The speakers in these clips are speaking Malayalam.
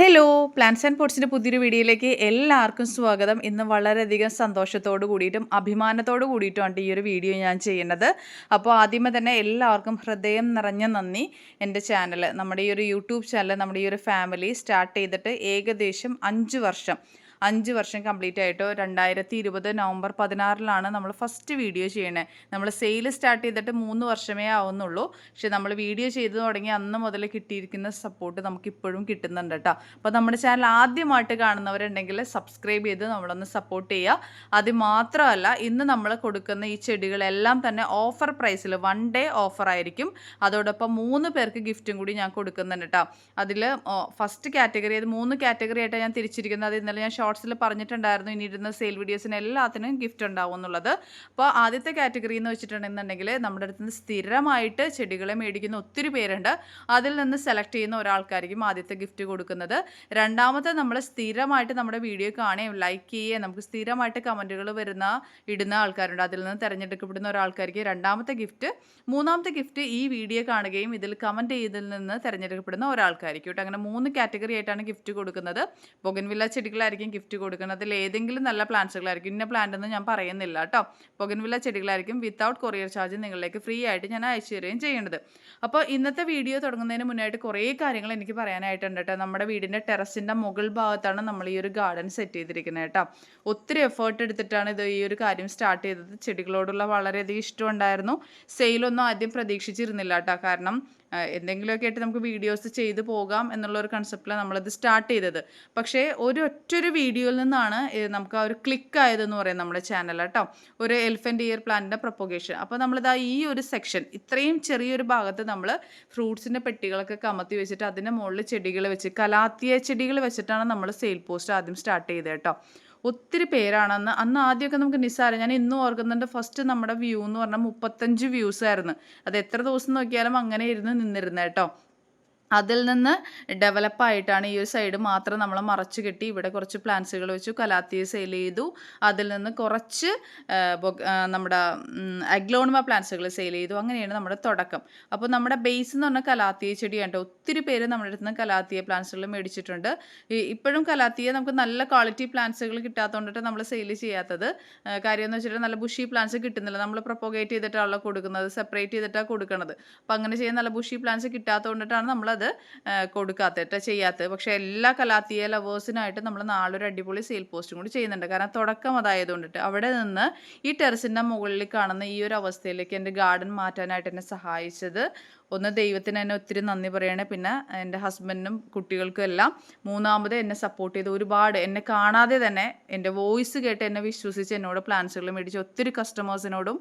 ഹലോ പ്ലാൻസ് ആൻഡ് പോട്ട്സിന്റെ പുതിയൊരു വീഡിയോയിലേക്ക് എല്ലാവർക്കും സ്വാഗതം. ഇന്ന് വളരെയധികം സന്തോഷത്തോട് കൂടിയിട്ടും അഭിമാനത്തോട് കൂടിയിട്ടുമാണ് ഈ ഒരു വീഡിയോ ഞാൻ ചെയ്യുന്നത്. അപ്പോൾ ആദ്യമേ തന്നെ എല്ലാവർക്കും ഹൃദയം നിറഞ്ഞ നന്ദി. എന്റെ ചാനൽ നമ്മുടെ ഈ ഒരു യൂട്യൂബ് ചാനൽ നമ്മുടെ ഈ ഒരു ഫാമിലി സ്റ്റാർട്ട് ചെയ്തിട്ട് ഏകദേശം അഞ്ച് വർഷം. അഞ്ച് വർഷം കംപ്ലീറ്റ് ആയിട്ട് രണ്ടായിരത്തി ഇരുപത് നവംബർ പതിനാറിലാണ് നമ്മൾ ഫസ്റ്റ് വീഡിയോ ചെയ്യണേ. നമ്മൾ സെയിൽ സ്റ്റാർട്ട് ചെയ്തിട്ട് മൂന്ന് വർഷമേ ആവുന്നുള്ളൂ. പക്ഷെ നമ്മൾ വീഡിയോ ചെയ്തു തുടങ്ങി അന്ന് മുതൽ കിട്ടിയിരിക്കുന്ന സപ്പോർട്ട് നമുക്ക് ഇപ്പോഴും കിട്ടുന്നുണ്ട് കേട്ടോ. അപ്പോൾ നമ്മുടെ ചാനൽ ആദ്യമായിട്ട് കാണുന്നവരുണ്ടെങ്കിൽ സബ്സ്ക്രൈബ് ചെയ്ത് നമ്മളൊന്ന് സപ്പോർട്ട് ചെയ്യുക. അത് മാത്രമല്ല ഇന്ന് നമ്മൾ കൊടുക്കുന്ന ഈ ചെടികളെല്ലാം തന്നെ ഓഫർ പ്രൈസിൽ വൺ ഡേ ഓഫർ ആയിരിക്കും. അതോടൊപ്പം മൂന്ന് പേർക്ക് ഗിഫ്റ്റും കൂടി ഞാൻ കൊടുക്കുന്നുണ്ട് കേട്ടോ. അതിൽ ഫസ്റ്റ് കാറ്റഗറി അത് മൂന്ന് കാറ്റഗറി ആയിട്ടാണ് ഞാൻ തിരിച്ചിരിക്കുന്നത്. അത് ഇന്നലെ ഞാൻ ഷോർട്സിൽ പറഞ്ഞിട്ടുണ്ടായിരുന്നു ഇനി ഇരുന്ന സെയിൽ വീഡിയോസിന് എല്ലാത്തിനും ഗിഫ്റ്റ് ഉണ്ടാവും എന്നുള്ളത്. അപ്പോൾ ആദ്യത്തെ കാറ്റഗറി എന്ന് വെച്ചിട്ടുണ്ടെന്നുണ്ടെങ്കിൽ നമ്മുടെ അടുത്ത് നിന്ന് സ്ഥിരമായിട്ട് ചെടികളെ മേടിക്കുന്ന ഒത്തിരി പേരുണ്ട്. അതിൽ നിന്ന് സെലക്ട് ചെയ്യുന്ന ഒരാൾക്കായിരിക്കും ആദ്യത്തെ ഗിഫ്റ്റ് കൊടുക്കുന്നത്. രണ്ടാമത്തെ നമ്മൾ സ്ഥിരമായിട്ട് നമ്മുടെ വീഡിയോ കാണുകയും ലൈക്ക് ചെയ്യുകയും നമുക്ക് സ്ഥിരമായിട്ട് കമന്റുകൾ വരുന്ന ഇടുന്ന ആൾക്കാരുണ്ട്. അതിൽ നിന്ന് തിരഞ്ഞെടുക്കപ്പെടുന്ന ഒരാൾക്കാർക്ക് രണ്ടാമത്തെ ഗിഫ്റ്റ്. മൂന്നാമത്തെ ഗിഫ്റ്റ് ഈ വീഡിയോ കാണുകയും ഇതിൽ കമന്റ് ചെയ്തതിൽ നിന്ന് തിരഞ്ഞെടുക്കപ്പെടുന്ന ഒരാൾക്കായിരിക്കും കേട്ടോ. അങ്ങനെ മൂന്ന് കാറ്റഗറി ആയിട്ടാണ് ഗിഫ്റ്റ് കൊടുക്കുന്നത്. ബൊഗൻവില്ല ചെടികളായിരിക്കും ഗിഫ്റ്റ് കൊടുക്കുന്നത്. അതിൽ ഏതെങ്കിലും നല്ല പ്ലാന്റ്സുകളായിരിക്കും ഇന്ന പ്ലാന്റ് എന്ന് ഞാൻ പറയുന്നില്ല കേട്ടോ. പൊകൻവില്ല ചെടികളായിരിക്കും വിത്തൗട്ട് കൊറിയർ ചാർജ് നിങ്ങളിലേക്ക് ഫ്രീ ആയിട്ട് ഞാൻ അയച്ചു തരികയും ചെയ്യുന്നത്. അപ്പോൾ ഇന്നത്തെ വീഡിയോ തുടങ്ങുന്നതിന് മുന്നായിട്ട് കുറേ കാര്യങ്ങൾ എനിക്ക് പറയാനായിട്ടുണ്ട് കേട്ടോ. നമ്മുടെ വീടിന്റെ ടെറസിന്റെ മുകൾ ഭാഗത്താണ് നമ്മൾ ഈ ഒരു ഗാർഡൻ സെറ്റ് ചെയ്തിരിക്കുന്നത് കേട്ടോ. ഒത്തിരി എഫേർട്ട് എടുത്തിട്ടാണ് ഇത് ഈ ഒരു കാര്യം സ്റ്റാർട്ട് ചെയ്തത്. ചെടികളോടുള്ള വളരെയധികം ഇഷ്ടമുണ്ടായിരുന്നു സെയിലൊന്നും ആദ്യം പ്രതീക്ഷിച്ചിരുന്നില്ല കേട്ടോ. കാരണം എന്തെങ്കിലുമൊക്കെ ആയിട്ട് നമുക്ക് വീഡിയോസ് ചെയ്ത് പോകാം എന്നുള്ള ഒരു കൺസെപ്റ്റിലാണ് നമ്മളത് സ്റ്റാർട്ട് ചെയ്തത്. പക്ഷേ ഒരു ഒറ്റൊരു വീഡിയോയിൽ നിന്നാണ് നമുക്ക് ആ ഒരു ക്ലിക്ക് ആയതെന്ന് പറയും നമ്മുടെ ചാനൽ കേട്ടോ. ഒരു എലിഫന്റ് ഇയർ പ്ലാന്റിന്റെ പ്രൊപ്പഗേഷൻ അപ്പോൾ നമ്മളിതാ ഈ ഒരു സെക്ഷൻ ഇത്രയും ചെറിയൊരു ഭാഗത്ത് നമ്മൾ ഫ്രൂട്ട്സിന്റെ പെട്ടികളൊക്കെ കമത്തി വെച്ചിട്ട് അതിന്റെ മുകളിൽ ചെടികൾ വെച്ച് കലാത്തിയ ചെടികൾ വെച്ചിട്ടാണ് നമ്മൾ സെയിൽ പോസ്റ്റ് ആദ്യം സ്റ്റാർട്ട് ചെയ്തത് കേട്ടോ. ഒത്തിരി പേരാണെന്ന് അന്ന് ആദ്യമൊക്കെ നമുക്ക് നിസ്സാരം. ഞാൻ ഇന്നും ഓർക്കുന്നുണ്ട് ഫസ്റ്റ് നമ്മുടെ വ്യൂ എന്ന് പറഞ്ഞാൽ മുപ്പത്തഞ്ച് വ്യൂസ് ആയിരുന്നു. അത് എത്ര ദിവസം നോക്കിയാലും അങ്ങനെ ഇരുന്ന് നിന്നിരുന്നത് കേട്ടോ. അതിൽ നിന്ന് ഡെവലപ്പായിട്ടാണ് ഈ ഒരു സൈഡ് മാത്രം നമ്മൾ മറച്ചു കെട്ടി ഇവിടെ കുറച്ച് പ്ലാന്റ്സുകൾ വെച്ചു കലാത്തിയ സെയിൽ ചെയ്തു. അതിൽ നിന്ന് കുറച്ച് നമ്മുടെ അഗ്ലോണിമ പ്ലാന്റ്സുകൾ സെയിൽ ചെയ്തു. അങ്ങനെയാണ് നമ്മുടെ തുടക്കം. അപ്പോൾ നമ്മുടെ ബേസ് എന്ന് പറഞ്ഞാൽ കലാത്തിയ ചെടിയാണ്. ഒത്തിരി പേര് നമ്മുടെ അടുത്ത് നിന്ന് കലാത്തിയ പ്ലാന്റ്സുകൾ മേടിച്ചിട്ടുണ്ട്. ഇപ്പോഴും കലാത്തിയ നമുക്ക് നല്ല ക്വാളിറ്റി പ്ലാന്റ്സുകൾ കിട്ടാത്തതുകൊണ്ടിട്ട് നമ്മൾ സെയിൽ ചെയ്യാത്തത്. കാര്യം എന്ന് വെച്ചിട്ട് നല്ല ബുഷി പ്ലാന്റ്സ് കിട്ടുന്നില്ല. നമ്മൾ പ്രൊപ്പോഗേറ്റ് ചെയ്തിട്ടാണല്ലോ കൊടുക്കുന്നത് സെപ്പറേറ്റ് ചെയ്തിട്ടാണ് കൊടുക്കുന്നത് അപ്പോൾ അങ്ങനെ ചെയ്യാൻ നല്ല ബുഷി പ്ലാന്റ്സ് കിട്ടാത്തതുകൊണ്ടിട്ടാണ് നമ്മളത് കൊടുക്കാത്തത് ചെയ്യാത്തത് പക്ഷേ എല്ലാ കലാത്തിയ ലവേഴ്സിനായിട്ട് നമ്മൾ നാളൊരു അടിപൊളി സെയിൽ പോസ്റ്റും കൂടി ചെയ്യുന്നുണ്ട്. കാരണം തുടക്കം അതായതുകൊണ്ടിട്ട് അവിടെ നിന്ന് ഈ ടെറസിന്റെ മുകളിൽ കാണുന്ന ഈ ഒരു അവസ്ഥയിലേക്ക് എന്റെ ഗാർഡൻ മാറ്റാനായിട്ട് എന്നെ സഹായിച്ചത്. ഒന്ന് ദൈവത്തിന് എന്നെ ഒത്തിരി നന്ദി പറയണേ. പിന്നെ എന്റെ ഹസ്ബൻഡിനും കുട്ടികൾക്കും എല്ലാം മൂന്നാമത് എന്നെ സപ്പോർട്ട് ചെയ്ത് ഒരുപാട് എന്നെ കാണാതെ തന്നെ എന്റെ വോയിസ് കേട്ട് എന്നെ വിശ്വസിച്ച് എന്നോട് പ്ലാൻസുകൾ മേടിച്ച് ഒത്തിരി കസ്റ്റമേഴ്സിനോടും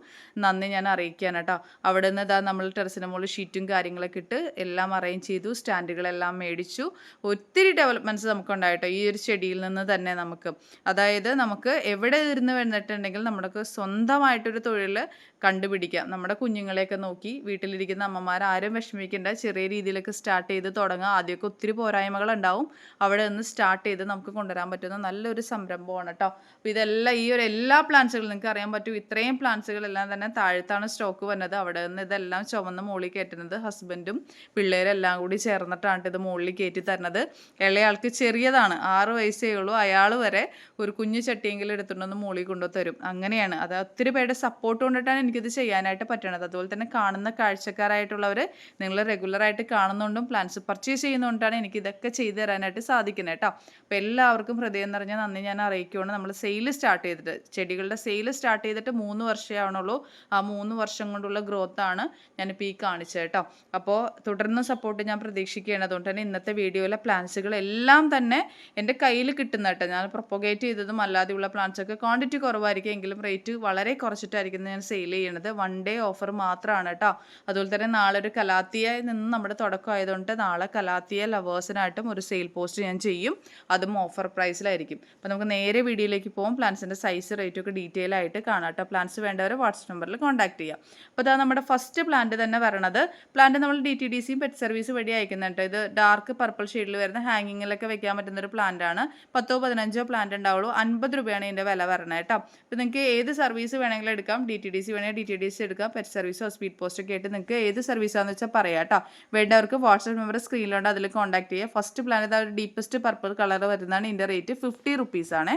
നന്ദി ഞാൻ അറിയിക്കുകയാണ് കേട്ടോ. അവിടെ നിന്ന് ഇതാ നമ്മൾ ടെറസിന് മുകളിൽ ഷീറ്റും കാര്യങ്ങളൊക്കെ ഇട്ട് എല്ലാം അറേഞ്ച് ചെയ്തു. സ്റ്റാൻഡുകളെല്ലാം മേടിച്ചു. ഒത്തിരി ഡെവലപ്മെന്റ്സ് നമുക്കുണ്ടായിട്ടോ. ഈ ഒരു ചെടിയിൽ നിന്ന് തന്നെ നമുക്ക്. അതായത് നമുക്ക് എവിടെ ഇരുന്ന് വന്നിട്ടുണ്ടെങ്കിൽ നമുക്ക് സ്വന്തമായിട്ടൊരു തൊഴിൽ കണ്ടുപിടിക്കാം. നമ്മുടെ കുഞ്ഞുങ്ങളെയൊക്കെ നോക്കി വീട്ടിലിരിക്കുന്ന അമ്മമാർ ആരും വിഷമിക്കേണ്ട. ചെറിയ രീതിയിലൊക്കെ സ്റ്റാർട്ട് ചെയ്ത് തുടങ്ങാം. ആദ്യമൊക്കെ ഒത്തിരി പോരായ്മകൾ ഉണ്ടാവും അവിടെ നിന്ന് സ്റ്റാർട്ട് ചെയ്ത് നമുക്ക് കൊണ്ടുവരാൻ പറ്റുന്ന നല്ലൊരു സംരംഭമാണ് കേട്ടോ അപ്പോൾ ഇതെല്ലാം ഈ ഒരു എല്ലാ പ്ലാന്റ്സുകളും നിങ്ങൾക്ക് അറിയാൻ പറ്റും. ഇത്രയും പ്ലാന്റ്സുകളെല്ലാം തന്നെ താഴത്താണ് സ്റ്റോക്ക് വന്നത്. അവിടെ നിന്ന് ഇതെല്ലാം ചുമന്ന് മോളി കയറ്റുന്നത് ഹസ്ബൻഡും പിള്ളേരെല്ലാം കൂടി ചേർന്നിട്ടാണ് ഇത് മുകളിൽ കയറ്റി തരുന്നത്. ഇളയാൾക്ക് ചെറിയതാണ്. ആറ് വയസ്സേ ഉള്ളൂ. അയാൾ വരെ ഒരു കുഞ്ഞു ചട്ടിയെങ്കിലും എടുത്തുകൊണ്ടൊന്ന് മുകളിൽ കൊണ്ടു തരും അങ്ങനെയാണ്. അത് ഒത്തിരി പേരുടെ സപ്പോർട്ട് കൊണ്ടിട്ടാണ് എനിക്കിത് ചെയ്യാനായിട്ട് പറ്റണത്. അതുപോലെ തന്നെ കാണുന്ന കാഴ്ചക്കാരായിട്ടുള്ളവർ നിങ്ങൾ റെഗുലറായിട്ട് കാണുന്നുണ്ടും പ്ലാൻസ് പർച്ചേസ് ചെയ്യുന്നതുകൊണ്ടാണ് എനിക്ക് ഇതൊക്കെ ചെയ്തു തരാനായിട്ട് സാധിക്കുന്നത് കേട്ടോ. അപ്പോൾ എല്ലാവർക്കും ഹൃദയം നിറഞ്ഞ നന്ദി ഞാൻ അറിയിക്കുകയാണ്. നമ്മൾ സെയിൽ സ്റ്റാർട്ട് ചെയ്തിട്ട് ചെടികളുടെ സെയിൽ സ്റ്റാർട്ട് ചെയ്തിട്ട് മൂന്ന് വർഷമേ ആവണുള്ളൂ. ആ മൂന്ന് വർഷം കൊണ്ടുള്ള ഗ്രോത്താണ് ഞാനിപ്പോൾ ഈ കാണിച്ചത് കേട്ടോ. അപ്പോൾ തുടർന്ന് സപ്പോർട്ട് ഞാൻ പ്രതീക്ഷിക്കുകയാണ്. അതുകൊണ്ട് തന്നെ ഇന്നത്തെ വീഡിയോയിലെ പ്ലാന്റ്സുകളെല്ലാം തന്നെ എന്റെ കയ്യിൽ കിട്ടുന്ന കേട്ടോ. ഞാൻ പ്രൊപ്പഗേറ്റ് ചെയ്തതും അല്ലാതെയുള്ള പ്ലാന്റ്സൊക്കെ ക്വാണ്ടിറ്റി കുറവായിരിക്കും. എങ്കിലും റേറ്റ് വളരെ കുറച്ചിട്ടായിരിക്കും ഞാൻ സെയിൽ ചെയ്യണത്. വൺ ഡേ ഓഫർ മാത്രമാണ് കേട്ടോ. അതുപോലെ തന്നെ നാളെ ഒരു കലാത്തിയയിൽ നിന്ന് നമ്മുടെ തുടക്കം ആയതുകൊണ്ട് നാളെ കലാത്തിയ ലവേഴ്സിനായിട്ടും ഒരു സെയിൽ പോസ്റ്റ് ഞാൻ ചെയ്യും. അതും ഓഫർ പ്രൈസിലായിരിക്കും അപ്പോൾ നമുക്ക് നേരെ വീഡിയോയിലേക്ക് പോകും പ്ലാൻസിന്റെ സൈസ് റേറ്റും ഒക്കെ ഡീറ്റെയിൽ ആയിട്ട് കാണാം കേട്ടോ. പ്ലാൻസ് വേണ്ടവരെ വാട്സപ്പ് നമ്പറിൽ കോൺടാക്ട് ചെയ്യാം. അപ്പോൾ അതാ നമ്മുടെ ഫസ്റ്റ് പ്ലാന്റ് തന്നെ വരണത്. പ്ലാന്റ് നമ്മൾ ഡി ടി ഡി സിയും പെറ്റ് സർവീസ് വഴി അയക്കുന്നത് കേട്ടോ ഇത് ഡാർക്ക് പർപ്പിൾ ഷെയ്ഡിൽ വരുന്ന ഹാങ്ങിങ്ങിലൊക്കെ വെക്കാൻ പറ്റുന്ന ഒരു പ്ലാന്റ് ആണ്. പത്തോ പതിനഞ്ചോ പ്ലാന്റ് ഉണ്ടാവുള്ളൂ. അൻപത് രൂപയാണ് ഇതിന്റെ വില വരണത് കേട്ടോ അപ്പോൾ നിങ്ങൾക്ക് ഏത് സർവീസ് വേണമെങ്കിലും എടുക്കാം. ഡി ടി ഡി സി വേണമെങ്കിൽ ഡി ടി ഡി സി എടുക്കാം. പെറ്റ് സർവീസോ സ്പീഡ് പോസ്റ്റ് ഒക്കെ ആയിട്ട് നിങ്ങൾക്ക് ഏത് സർവീസാണെന്ന് വെച്ചാൽ പറയാം കേട്ടോ വേണ്ടവർക്ക് വാട്സപ്പ് നമ്പർ സ്ക്രീനിലുണ്ട് അതിൽ കോൺടാക്ട് ചെയ്യുക ഫസ്റ്റ് പ്ലാൻ ഇതാ ഒരു ഡീപ്പസ്റ്റ് പർപ്പിൾ കളർ വരുന്നതാണ്. ഇതിന്റെ റേറ്റ് ഫിഫ്റ്റി റുപ്പീസാണ്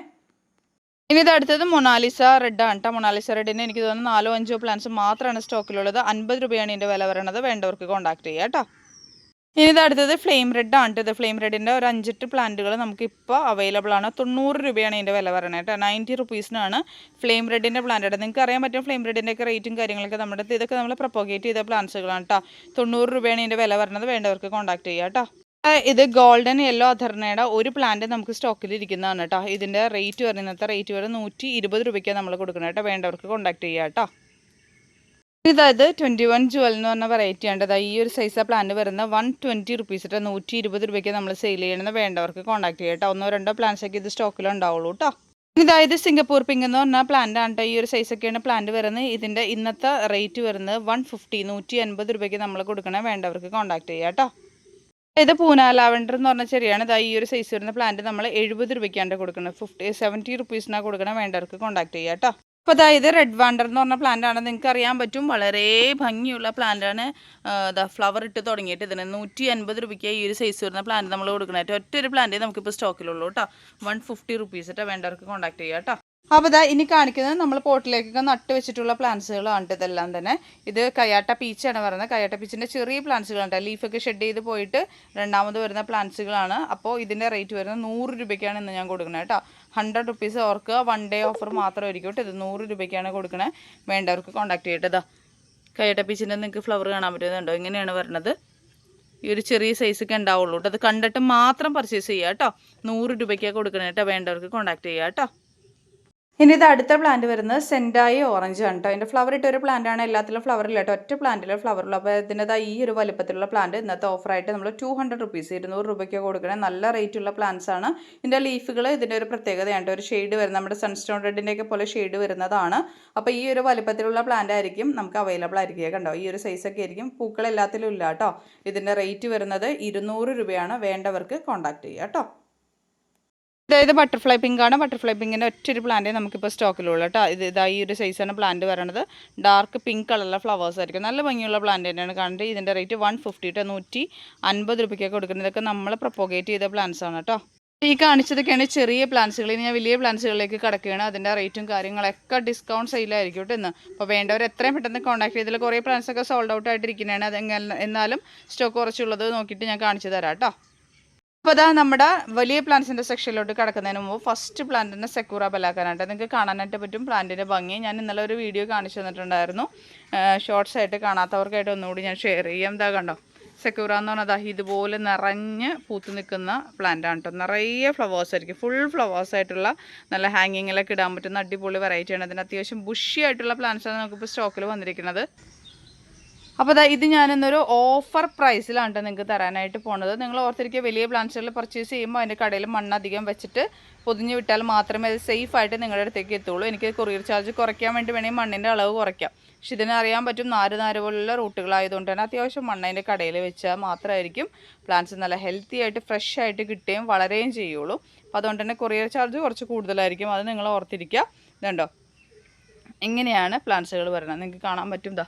ഇനി ഇത് അടുത്തത് മൊണാലിസ റെഡ് ആണ് കേട്ടോ മൊണാലിസ റെഡിന് എനിക്ക് തോന്നുന്നു നാലോ അഞ്ചോ പ്ലാൻസ് മാത്രമാണ് സ്റ്റോക്കിലുള്ളത് അൻപത് രൂപയാണ് ഇതിന്റെ വില വരണത്. വേണ്ടവർക്ക് കോൺടാക്ട് ചെയ്യാം കേട്ടോ ഇനി ഇത് അടുത്തത് ഫ്ലെയിം റെഡ് ആണ് ഇത്. ഫ്ലെയിം റെഡിന്റെ ഒരു അഞ്ചെട്ട് പ്ലാന്റുകൾ നമുക്ക് ഇപ്പോൾ അവൈലബിൾ ആണ്. തൊണ്ണൂറ് രൂപയാണ് ഇതിന്റെ വില പറയുന്നത് കേട്ടോ നയന്റി റുപ്പീസിനാണ് ഫ്ലെയിം റെഡിന്റെ പ്ലാന്റ് നിങ്ങൾക്ക് അറിയാൻ പറ്റും ഫ്ലെയിം റെഡിന്റെയൊക്കെ റേറ്റും കാര്യങ്ങളൊക്കെ നമ്മുടെ ഇതൊക്കെ നമ്മൾ പ്രൊപ്പോഗേറ്റ് ചെയ്ത പ്ലാന്റ്സുകളാണ് കേട്ടോ തൊണ്ണൂറ് രൂപയാണ് ഇതിന്റെ വില പറയുന്നത് വേണ്ടവർക്ക് കോൺടാക്ട് ചെയ്യുക കേട്ടോ ഇത് ഗോൾഡൻ യെല്ലോ അധർണയുടെ ഒരു പ്ലാന്റ് നമുക്ക് സ്റ്റോക്കിൽ ഇരിക്കുന്നതാണ് കേട്ടോ ഇതിന്റെ റേറ്റ് വരുന്നത് റേറ്റ് വരെ നൂറ്റി ഇരുപത് രൂപയ്ക്കാണ് നമ്മൾ കൊടുക്കുന്നത് കേട്ടോ വേണ്ടവർക്ക് കോൺടാക്ട് ചെയ്യുക കേട്ടോ ഇതായത് ട്വന്റി വൺ ജുവൽ എന്ന് പറഞ്ഞ വെറൈറ്റി ആണ്. അതായത് ഈ ഒരു സൈസ് പ്ലാന്റ് വരുന്ന വൺ ട്വന്റി റുപ്പീസ് ഇട്ട് നൂറ്റി ഇരുപത് രൂപയ്ക്ക് നമ്മൾ സെയിൽ ചെയ്യണമെന്ന് വേണ്ടവർക്ക് കോൺടാക്ട് ചെയ്യാം കേട്ടോ ഒന്നോ രണ്ടോ പ്ലാന്റ്സ് ഒക്കെ ഇത് സ്റ്റോക്കിൽ ഉണ്ടാവുള്ളൂ കേട്ടോ ഇതായത് സിംഗപ്പൂർ പിങ്ക് എന്ന് പറഞ്ഞ പ്ലാന്റ് ആണ് ഈ ഒരു സൈസൊക്കെയാണ് പ്ലാന്റ് വരുന്നത്. ഇതിന്റെ ഇന്നത്തെ റേറ്റ് വരുന്നത് വൺ ഫിഫ്റ്റി നൂറ്റി അൻപത് രൂപയ്ക്ക് നമ്മൾ കൊടുക്കണേ. വേണ്ടവർക്ക് കോൺടാക്ട് ചെയ്യാം കേട്ടോ ഇത് പൂന ലാവൻഡർ എന്ന് പറഞ്ഞ ചെറിയാണ് ഈ ഒരു സൈസ് വരുന്ന പ്ലാന്റ് നമ്മൾ എഴുപത് രൂപയ്ക്കാണ് കൊടുക്കുന്നത് ഫിഫ്റ്റി സെവന്റി റുപ്പീസിനാണ് കൊടുക്കണേ. വേണ്ടവർക്ക് കോൺടാക്ട് ചെയ്യാം കേട്ടോ അപ്പോൾ അതായത് റെഡ് വാണ്ടർ എന്ന് പറഞ്ഞ പ്ലാന്റ് ആണ്. നിങ്ങൾക്ക് അറിയാൻ പറ്റും വളരെ ഭംഗിയുള്ള പ്ലാന്റ് ആണ്. ഇതാ ഫ്ലവർ ഇട്ട് തുടങ്ങിയിട്ട് ഇതിന് നൂറ്റി അൻപത് രൂപയ്ക്ക് ഈ ഒരു സൈസ് വരുന്ന പ്ലാന്റ് നമ്മൾ കൊടുക്കണേ. ഒറ്റ ഒരു പ്ലാന്റ് നമുക്കിപ്പോൾ സ്റ്റോക്കിലുള്ളൂ കേട്ടോ. വൺ ഫിഫ്റ്റി റുപ്പീസ് കേട്ടോ വേണ്ടവർക്ക് കോൺടാക്ട് ചെയ്യാം കേട്ടോ. അപ്പോൾ ഇതാ ഇനി കാണിക്കുന്നത് നമ്മൾ പോട്ടിലേക്കൊക്കെ നട്ട് വെച്ചിട്ടുള്ള പ്ലാന്റ്സുകളാണ് ഇതെല്ലാം തന്നെ. ഇത് കയ്യാട്ട പീച്ചാണ് പറയുന്നത്. കയ്യാട്ട പീച്ചിന്റെ ചെറിയ പ്ലാന്റ്സുകളുണ്ട് ലീഫൊക്കെ ഷെഡ് ചെയ്ത് പോയിട്ട് രണ്ടാമത് വരുന്ന പ്ലാന്റ്സുകളാണ്. അപ്പോൾ ഇതിന്റെ റേറ്റ് വരുന്നത് നൂറ് രൂപയ്ക്കാണ് ഇന്ന് ഞാൻ കൊടുക്കുന്നത് കേട്ടോ ഹൺഡ്രഡ് റുപ്പീസ് ഓർക്ക് വൺ ഡേ ഓഫർ മാത്രമായിരിക്കും കേട്ടോ ഇത്. നൂറ് രൂപയ്ക്കാണ് കൊടുക്കുന്നത് വേണ്ടവർക്ക് കോൺടാക്ട് ചെയ്യട്ടെ കയ്യാട്ട പീച്ചിന്റെ നിങ്ങൾക്ക് ഫ്ലവർ കാണാൻ പറ്റുന്നുണ്ടോ ഇങ്ങനെയാണ് വരുന്നത് ഈ ഒരു ചെറിയ സൈസൊക്കെ ഉണ്ടാവുള്ളൂ കേട്ടോ അത് കണ്ടിട്ട് മാത്രം പർച്ചേസ് ചെയ്യുക കേട്ടോ നൂറ് രൂപയ്ക്കാണ് കൊടുക്കണേ കേട്ടോ വേണ്ടവർക്ക് കോൺടാക്ട് ചെയ്യുക കേട്ടോ ഇനി ഇത് അടുത്ത പ്ലാന്റ് വരുന്നത് സെൻഡായി ഓറഞ്ച് ആണ് കേട്ടോ അതിന്റെ ഫ്ലവർ ഇട്ട ഒരു പ്ലാന്റ് ആണ് എല്ലാത്തിലും ഫ്ലവർ ഇല്ല കേട്ടോ ഒറ്റ പ്ലാന്റിലെ ഫ്ലവർ ഉള്ളൂ. അപ്പോൾ ഇതിന്റെതാ ഈ ഒരു വലുപ്പത്തിലുള്ള പ്ലാന്റ് ഇന്നത്തെ ഓഫറായിട്ട് നമ്മൾ ടു ഹൺഡ്രഡ് റുപ്പീസ് ഇരുന്നൂറ് രൂപയ്ക്ക് കൊടുക്കണേ. നല്ല റേറ്റ് ഉള്ള പ്ലാന്റ്സ് ആണ്. ഇതിന്റെ ലീഫുകൾ ഇതിന്റെ ഒരു പ്രത്യേകതയാണ് ഒരു ഷെയ്ഡ് വരുന്നത് നമ്മുടെ സൺസ്റ്റോൺ റെഡിന്റെ ഒക്കെ പോലെ ഷെയ്ഡ് വരുന്നതാണ്. അപ്പോൾ ഈ ഒരു വലുപ്പത്തിലുള്ള പ്ലാന്റ് ആയിരിക്കും നമുക്ക് അവൈലബിൾ ആയിരിക്കുക കണ്ടോ. ഈ ഒരു സൈസൊക്കെ ആയിരിക്കും. പൂക്കൾ എല്ലാത്തിലും ഇല്ല കേട്ടോ ഇതിന്റെ റേറ്റ് വരുന്നത് ഇരുന്നൂറ് രൂപയാണ്. വേണ്ടവർക്ക് കോൺടാക്ട് ചെയ്യുക കേട്ടോ അതായത് ബട്ടർഫ്ലൈ പിങ്ക് ആണ്. ബട്ടർഫ്ലൈ പിങ്കിന്റെ ഒറ്റൊരു പ്ലാന്റേ നമുക്കിപ്പോൾ സ്റ്റോക്കിലുള്ളൂ കേട്ടോ ഇത് ഇതാ ഈ ഒരു സൈസാണ് പ്ലാന്റ് വരണത് ഡാർക്ക് പിങ്ക് കളറിലെ ഫ്ലവേഴ്സ് ആയിരിക്കും. നല്ല ഭംഗിയുള്ള പ്ലാന്റ് തന്നെയാണ്. കാണേണ്ടത് ഇതിന്റെ റേറ്റ് വൺ ഫിഫ്റ്റി ടു നൂറ്റി അൻപത് രൂപയ്ക്കൊക്കെ കൊടുക്കുന്നത്. ഇതൊക്കെ നമ്മൾ പ്രൊപ്പോഗേറ്റ് ചെയ്ത പ്ലാന്റ്സ് ആണ് കേട്ടോ ഈ കാണിച്ചതൊക്കെയാണ് ചെറിയ പ്ലാന്റ്സുകൾ ഇനി ഞാൻ വലിയ പ്ലാന്റ്സുകളിലേക്ക് കിടക്കുകയാണ്. അതിന്റെ റേറ്റും കാര്യങ്ങളൊക്കെ ഡിസ്കൗണ്ട് സെയിലായിരിക്കും കേട്ടോ ഇന്ന്. അപ്പോൾ വേണ്ടവർ എത്രയും പെട്ടെന്ന് കോൺടാക്ട് ചെയ്തതിൽ കുറേ പ്ലാന്റ്സ് ഒക്കെ സോൾഡ് ഔട്ട് ആയിട്ടിരിക്കുന്നതാണ്. അത് എന്നാലും സ്റ്റോക്ക് കുറച്ചുള്ളത് നോക്കിയിട്ട് ഞാൻ കാണിച്ചു തരാം കേട്ടോ അപ്പോൾ അതാ നമ്മുടെ വലിയ പ്ലാന്റ്സിന്റെ സെക്ഷനിലോട്ട് കിടക്കുന്നതിന് മുമ്പ് ഫസ്റ്റ് പ്ലാന്റിന്റെ സെക്യൂറ ബലാക്കാനായിട്ട്. നിങ്ങൾക്ക് കാണാനായിട്ട് പറ്റും പ്ലാന്റിന്റെ ഭംഗി. ഞാൻ ഇന്നലെ ഒരു വീഡിയോ കാണിച്ചു തന്നിട്ടുണ്ടായിരുന്നു. ഷോർട്സ് ആയിട്ട് കാണാത്തവർക്കായിട്ട് ഒന്നുകൂടി ഞാൻ ഷെയർ ചെയ്യാം. എന്താ കണ്ടോ? സെക്യൂറ എന്ന് പറഞ്ഞാൽ ഇതുപോലെ നിറഞ്ഞ് പൂത്ത് നിൽക്കുന്ന പ്ലാന്റ് ആണ് കേട്ടോ നിറയെ ഫ്ലവേഴ്സ് ആയിരിക്കും. ഫുൾ ഫ്ലവേഴ്സ് ആയിട്ടുള്ള നല്ല ഹാങ്ങിങ്ങിലൊക്കെ ഇടാൻ പറ്റുന്ന അടിപൊളി വെറൈറ്റിയാണ് അതിന് അത്യാവശ്യം ബുഷി ആയിട്ടുള്ള പ്ലാന്റ്സാണ് നമുക്കിപ്പോൾ സ്റ്റോക്കിൽ വന്നിരിക്കുന്നത്. അപ്പോൾ അതാ ഇത് ഞാനിന്നൊരു ഓഫർ പ്രൈസിലാണ് നിങ്ങൾക്ക് തരാനായിട്ട് പോണത്. നിങ്ങൾ ഓർത്തിരിക്കുക വലിയ പ്ലാന്റ്സുകൾ പർച്ചേസ് ചെയ്യുമ്പോൾ അതിന്റെ കടയിൽ മണ്ണ് അധികം വെച്ചിട്ട് പൊതിഞ്ഞ് വിട്ടാൽ മാത്രമേ അത് സേഫ് ആയിട്ട് നിങ്ങളുടെ അടുത്തേക്ക് എത്തുള്ളൂ. എനിക്ക് കൊറിയർ ചാർജ് കുറയ്ക്കാൻ വേണ്ടി വേണമെങ്കിൽ മണ്ണിന്റെ അളവ് കുറയ്ക്കാം. പക്ഷെ ഇതിനറിയാൻ പറ്റും നാല് നാല് പോലുള്ള റൂട്ടുകളായതുകൊണ്ട് തന്നെ അത്യാവശ്യം മണ്ണ് അതിന്റെ കടയിൽ വെച്ചാൽ മാത്രമായിരിക്കും പ്ലാന്റ്സ് നല്ല ഹെൽത്തി ആയിട്ട് ഫ്രഷ് ആയിട്ട് കിട്ടുകയും വളരുകയും ചെയ്യുള്ളൂ. അപ്പോൾ അതുകൊണ്ട് തന്നെ കൊറിയർ ചാർജ് കുറച്ച് കൂടുതലായിരിക്കും. അത് നിങ്ങൾ ഓർത്തിരിക്കുക. ഇതുണ്ടോ? ഇങ്ങനെയാണ് പ്ലാന്റ്സുകൾ വരുന്നത് നിങ്ങൾക്ക് കാണാൻ പറ്റും ഇതാ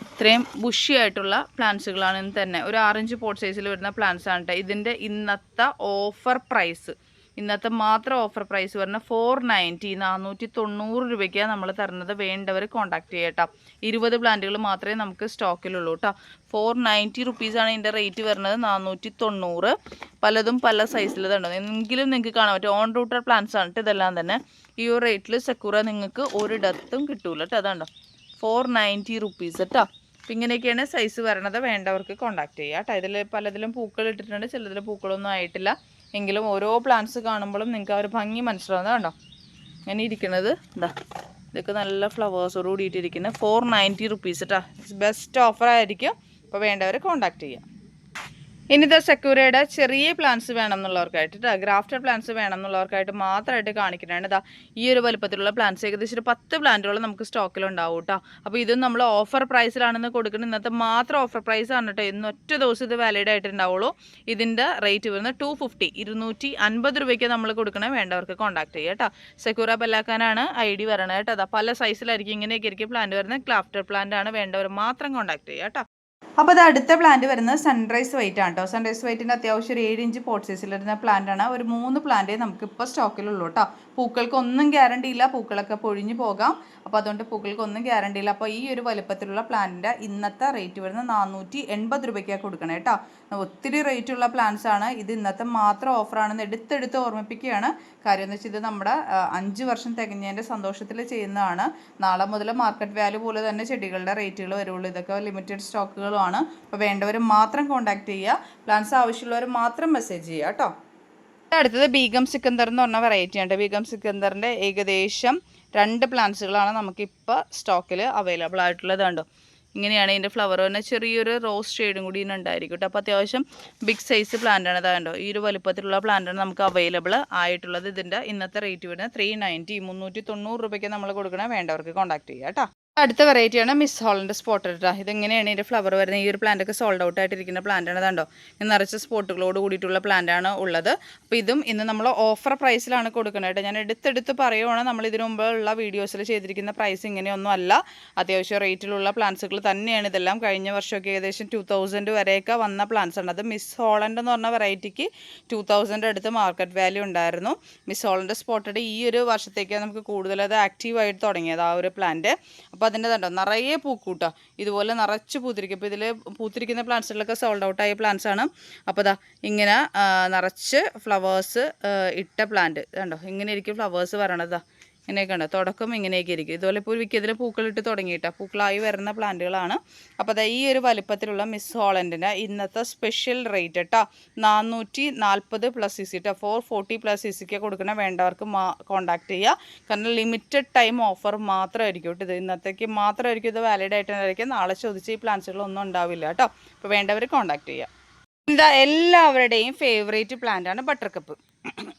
ഇത്രയും ബുഷി ആയിട്ടുള്ള പ്ലാന്റ്സുകളാണ് തന്നെ. ഒരു ആറഞ്ച് പോട്ട് സൈസിൽ വരുന്ന പ്ലാന്റ്സ് ആണ് കേട്ടോ ഇതിന്റെ ഇന്നത്തെ ഓഫർ പ്രൈസ് ഇന്നത്തെ മാത്രം ഓഫർ പ്രൈസ് വരുന്ന ഫോർ നയന്റി നാനൂറ്റി തൊണ്ണൂറ് രൂപയ്ക്കാണ് നമ്മൾ തരുന്നത് വേണ്ടവർ കോൺടാക്ട് ചെയ്യട്ടോ ഇരുപത് പ്ലാന്റുകൾ മാത്രമേ നമുക്ക് സ്റ്റോക്കിലുള്ളൂ കേട്ടോ ഫോർ നയന്റി റുപ്പീസാണ് ഇതിന്റെ റേറ്റ് വരുന്നത് നാനൂറ്റി തൊണ്ണൂറ് പലതും പല സൈസിൽ തന്നെ എങ്കിലും നിങ്ങൾക്ക് കാണാൻ പറ്റും. ഓൺ റൂട്ടർ പ്ലാന്റ്സ് ആണ് ഇതെല്ലാം തന്നെ. ഈ ഒരു റേറ്റിൽ സെക്യൂറ നിങ്ങൾക്ക് ഒരിടത്തും കിട്ടൂല കേട്ടോ അതാണ്ടോ ഫോർ നയന്റി റുപ്പീസ് കേട്ടോ അപ്പം ഇങ്ങനെയൊക്കെയാണ് സൈസ് വരണത്. വേണ്ടവർക്ക് കോൺടാക്ട് ചെയ്യുക കേട്ടോ. ഇതിൽ പലതിലും പൂക്കൾ ഇട്ടിട്ടുണ്ട്. ചിലതിൽ പൂക്കളൊന്നും ആയിട്ടില്ല. എങ്കിലും ഓരോ പ്ലാന്റ്സ് കാണുമ്പോഴും നിങ്ങൾക്ക് ആ ഒരു ഭംഗി മനസ്സിലാവുന്നത് കണ്ടോ? ഇങ്ങനെ ഇരിക്കുന്നത്. എന്താ ഇതൊക്കെ നല്ല ഫ്ലവേഴ്സോട് കൂടിയിട്ടിരിക്കുന്നത് ഫോർ നയന്റി റുപ്പീസ് കേട്ടോ ബെസ്റ്റ് ഓഫർ ആയിരിക്കും. അപ്പോൾ വേണ്ടവർ കോൺടാക്ട് ചെയ്യുക ഇനി ദ സെക്യൂരയുടെ ചെറിയ പ്ലാന്റ്സ് വേണം എന്നുള്ളവർക്കായിട്ട് കേട്ടോ ഗ്രാഫ്റ്റഡ് പ്ലാന്റ്സ് വേണം എന്നുള്ളവർക്കായിട്ട് മാത്രമായിട്ട് കാണിക്കുന്നതാണ് ഇതാ ഈ ഒരു വലുപ്പത്തിലുള്ള പ്ലാന്റ്സ് ഏകദേശം ഒരു പത്ത് പ്ലാന്റുകൾ നമുക്ക് സ്റ്റോക്കിലുണ്ടാവും കേട്ടോ അപ്പോൾ ഇതും നമ്മൾ ഓഫർ പ്രൈസിലാണെന്ന് കൊടുക്കുന്നത് ഇന്നത്തെ മാത്രം ഓഫർ പ്രൈസ് ആണ് കേട്ടോ ഇന്ന് ഒറ്റ ദിവസം ഇത് വാലിഡ് ആയിട്ടുണ്ടാവുള്ളൂ. ഇതിന്റെ റേറ്റ് വരുന്നത് ടു ഫിഫ്റ്റി ഇരുന്നൂറ്റി അൻപത് രൂപയ്ക്ക് നമ്മൾ കൊടുക്കണേ. വേണ്ടവർക്ക് കോൺടാക്ട് ചെയ്യുക കേട്ടോ സെക്യൂറ ബെല്ലാക്കാനാണ് ഐ ഡി വരണത് കേട്ടോ അതാ പല സൈസിലായിരിക്കും ഇങ്ങനെയൊക്കെ ആയിരിക്കും പ്ലാന്റ് വരുന്നത്. ക്ലാഫ്റ്റർ പ്ലാന്റ് ആണ് വേണ്ടവർ മാത്രം കോൺടാക്ട് ചെയ്യുക കേട്ടോ അപ്പോൾ അത് അടുത്ത പ്ലാന്റ് വരുന്നത് സൺറൈസ് വൈറ്റ് ആണ് കേട്ടോ സൺറൈസ് വൈറ്റിന്റെ അത്യാവശ്യം ഒരു ഏഴ് ഇഞ്ച് പോട്ട് സൈസിൽ വരുന്ന പ്ലാന്റ് ആണ്. ഒരു മൂന്ന് പ്ലാന്റേ നമുക്ക് ഇപ്പോൾ സ്റ്റോക്കിലുള്ളൂ കേട്ടോ പൂക്കൾക്ക് ഒന്നും ഗ്യാരണ്ടി ഇല്ല. പൂക്കളൊക്കെ പൊഴിഞ്ഞു പോകാം. അപ്പോൾ അതുകൊണ്ട് പുകൾക്കൊന്നും ഗ്യാരണ്ടിയില്ല അപ്പോൾ ഈ ഒരു വലുപ്പത്തിലുള്ള പ്ലാന്റിന്റെ ഇന്നത്തെ റേറ്റ് വരുന്നത് നാനൂറ്റി എൺപത് രൂപയ്ക്കാണ് കൊടുക്കണേ കേട്ടോ ഒത്തിരി റേറ്റ് ഉള്ള പ്ലാന്റ്സ് ആണ്. ഇത് ഇന്നത്തെ മാത്രം ഓഫറാണെന്ന് എടുത്തെടുത്ത് ഓർമ്മിപ്പിക്കുകയാണ്. കാര്യം എന്ന് വെച്ചാൽ ഇത് നമ്മുടെ അഞ്ച് വർഷം തികഞ്ഞതിന്റെ സന്തോഷത്തിൽ ചെയ്യുന്നതാണ്. നാളെ മുതൽ മാർക്കറ്റ് വാല്യൂ പോലെ തന്നെ ചെടികളുടെ റേറ്റുകൾ വരുള്ളൂ. ഇതൊക്കെ ലിമിറ്റഡ് സ്റ്റോക്കുകളുമാണ് അപ്പോൾ വേണ്ടവർ മാത്രം കോൺടാക്ട് ചെയ്യുക. പ്ലാൻസ് ആവശ്യമുള്ളവർ മാത്രം മെസ്സേജ് ചെയ്യുക കേട്ടോ അടുത്തത് ബീഗം സിക്കന്ദർ എന്ന് പറഞ്ഞ വെറൈറ്റിയാണ് ബീഗം സിക്കന്ദറിന്റെ ഏകദേശം രണ്ട് പ്ലാന്റ്സുകളാണ് നമുക്കിപ്പോൾ സ്റ്റോക്കിൽ അവൈലബിൾ ആയിട്ടുള്ളത് കണ്ടോ? ഇങ്ങനെയാണ് ഇതിന്റെ ഫ്ലവർ തന്നെ ചെറിയൊരു റോസ് ഷെയ്ഡും കൂടി ഇതിന് ഉണ്ടായിരിക്കും കേട്ടോ. അപ്പോൾ അത്യാവശ്യം ബിഗ് സൈസ് പ്ലാന്റ് ആണ് ഇതാണ്ടോ ഈ ഒരു വലുപ്പത്തിലുള്ള പ്ലാന്റാണ് നമുക്ക് അവൈലബിൾ ആയിട്ടുള്ളത് ഇതിന്റെ ഇന്നത്തെ റേറ്റ് വരുന്നത് ത്രീ നയന്റി മുന്നൂറ്റി തൊണ്ണൂറ് രൂപയ്ക്ക് നമ്മൾ കൊടുക്കണേ. വേണ്ടവർക്ക് കോൺടാക്ട് ചെയ്യുക കേട്ടോ. അടുത്ത വെറൈറ്റിയാണ് മിസ് ഹോളിന്റെ സ്പോട്ട് ഇട്ടാ ഇതെങ്ങനെയാണ് ഇതിന്റെ ഫ്ലവർ വരുന്നത്? ഈ ഒരു പ്ലാന്റ് ഒക്കെ സോൾഡ് ഔട്ട് ആയിട്ടിരിക്കുന്ന പ്ലാന്റ് ആണ്. ഇതാണ്ടോ ഇത് നിറച്ച് സ്പോട്ടുകളോട് കൂടിയിട്ടുള്ള പ്ലാന്റ് ആണ് ഉള്ളത്. അപ്പോൾ ഇതും ഇന്ന് നമ്മൾ ഓഫർ പ്രൈസിലാണ് കൊടുക്കുന്നത് കേട്ടോ. ഞാൻ എടുത്തെടുത്ത് പറയുവാണ്. നമ്മൾ ഇതിനു മുമ്പുള്ള വീഡിയോസിൽ ചെയ്തിരിക്കുന്ന പ്രൈസ് ഇങ്ങനെയൊന്നും അല്ല. അത്യാവശ്യം റേറ്റിലുള്ള പ്ലാന്റ്സുകൾ തന്നെയാണ് ഇതെല്ലാം. കഴിഞ്ഞ വർഷമൊക്കെ ഏകദേശം ടു തൗസൻഡ് വരെയൊക്കെ വന്ന പ്ലാന്റ്സ് ആണ്. അത് മിസ് ഹോളൻഡ് എന്ന് പറഞ്ഞ വെറൈറ്റിക്ക് ടു തൗസൻഡ് അടുത്ത് മാർക്കറ്റ് വാല്യൂ ഉണ്ടായിരുന്നു. മിസ് ഹോളൻഡ് സ്പോട്ടഡ് ഈ ഒരു വർഷത്തേക്ക് നമുക്ക് കൂടുതൽ അത് ആക്റ്റീവായിട്ട് തുടങ്ങിയത് ആ ഒരു പ്ലാന്റ് അപ്പോൾ അതിന്റെ കണ്ടോ നിറയെ പൂക്കൂട്ടോ. ഇതുപോലെ നിറച്ച് പൂത്തിരിക്കും. അപ്പോൾ ഇതിൽ പൂത്തിരിക്കുന്ന പ്ലാന്റ്സുകളൊക്കെ സോൾഡ് ഔട്ട് ആയ പ്ലാന്റ്സ് ആണ്. അപ്പോൾ ദാ ഇങ്ങനെ നിറച്ച് ഫ്ലവേഴ്സ് ഇട്ട പ്ലാന്റ്. കണ്ടോ ഇങ്ങനെ ഇരിക്കും ഫ്ലവേഴ്സ് വരണതാ ഇങ്ങനെയൊക്കെ ഉണ്ട്. തുടക്കം ഇങ്ങനെയൊക്കെ ഇരിക്കും. ഇതുപോലെ ഇപ്പോൾ വിക്കതിൽ പൂക്കളിട്ട് തുടങ്ങിയിട്ടാണ് പൂക്കളായി വരുന്ന പ്ലാന്റുകളാണ്. അപ്പോൾ ദാ ഈ ഒരു വലിപ്പത്തിലുള്ള മിസ് ഹോളൻഡിന്റെ ഇന്നത്തെ സ്പെഷ്യൽ റേറ്റ് കേട്ടോ നാനൂറ്റി നാൽപ്പത് പ്ലസ് സി സി കേട്ടോ ഫോർ ഫോർട്ടി പ്ലസ് സി സിക്ക് കൊടുക്കണ വേണ്ടവർക്ക് മാ കോൺടാക്ട് ചെയ്യുക കാരണം ലിമിറ്റഡ് ടൈം ഓഫർ മാത്രമായിരിക്കും കേട്ടോ ഇത്. ഇന്നത്തേക്ക് മാത്രമായിരിക്കും ഇത് വാലിഡ് ആയിട്ടായിരിക്കും നാളെ ചോദിച്ച് ഈ പ്ലാന്റ്സുകളൊന്നും ഉണ്ടാവില്ല കേട്ടോ അപ്പോൾ വേണ്ടവർ കോൺടാക്ട് ചെയ്യുക എന്താ എല്ലാവരുടെയും ഫേവറേറ്റ് പ്ലാന്റ് ആണ് ബട്ടർ കപ്പ്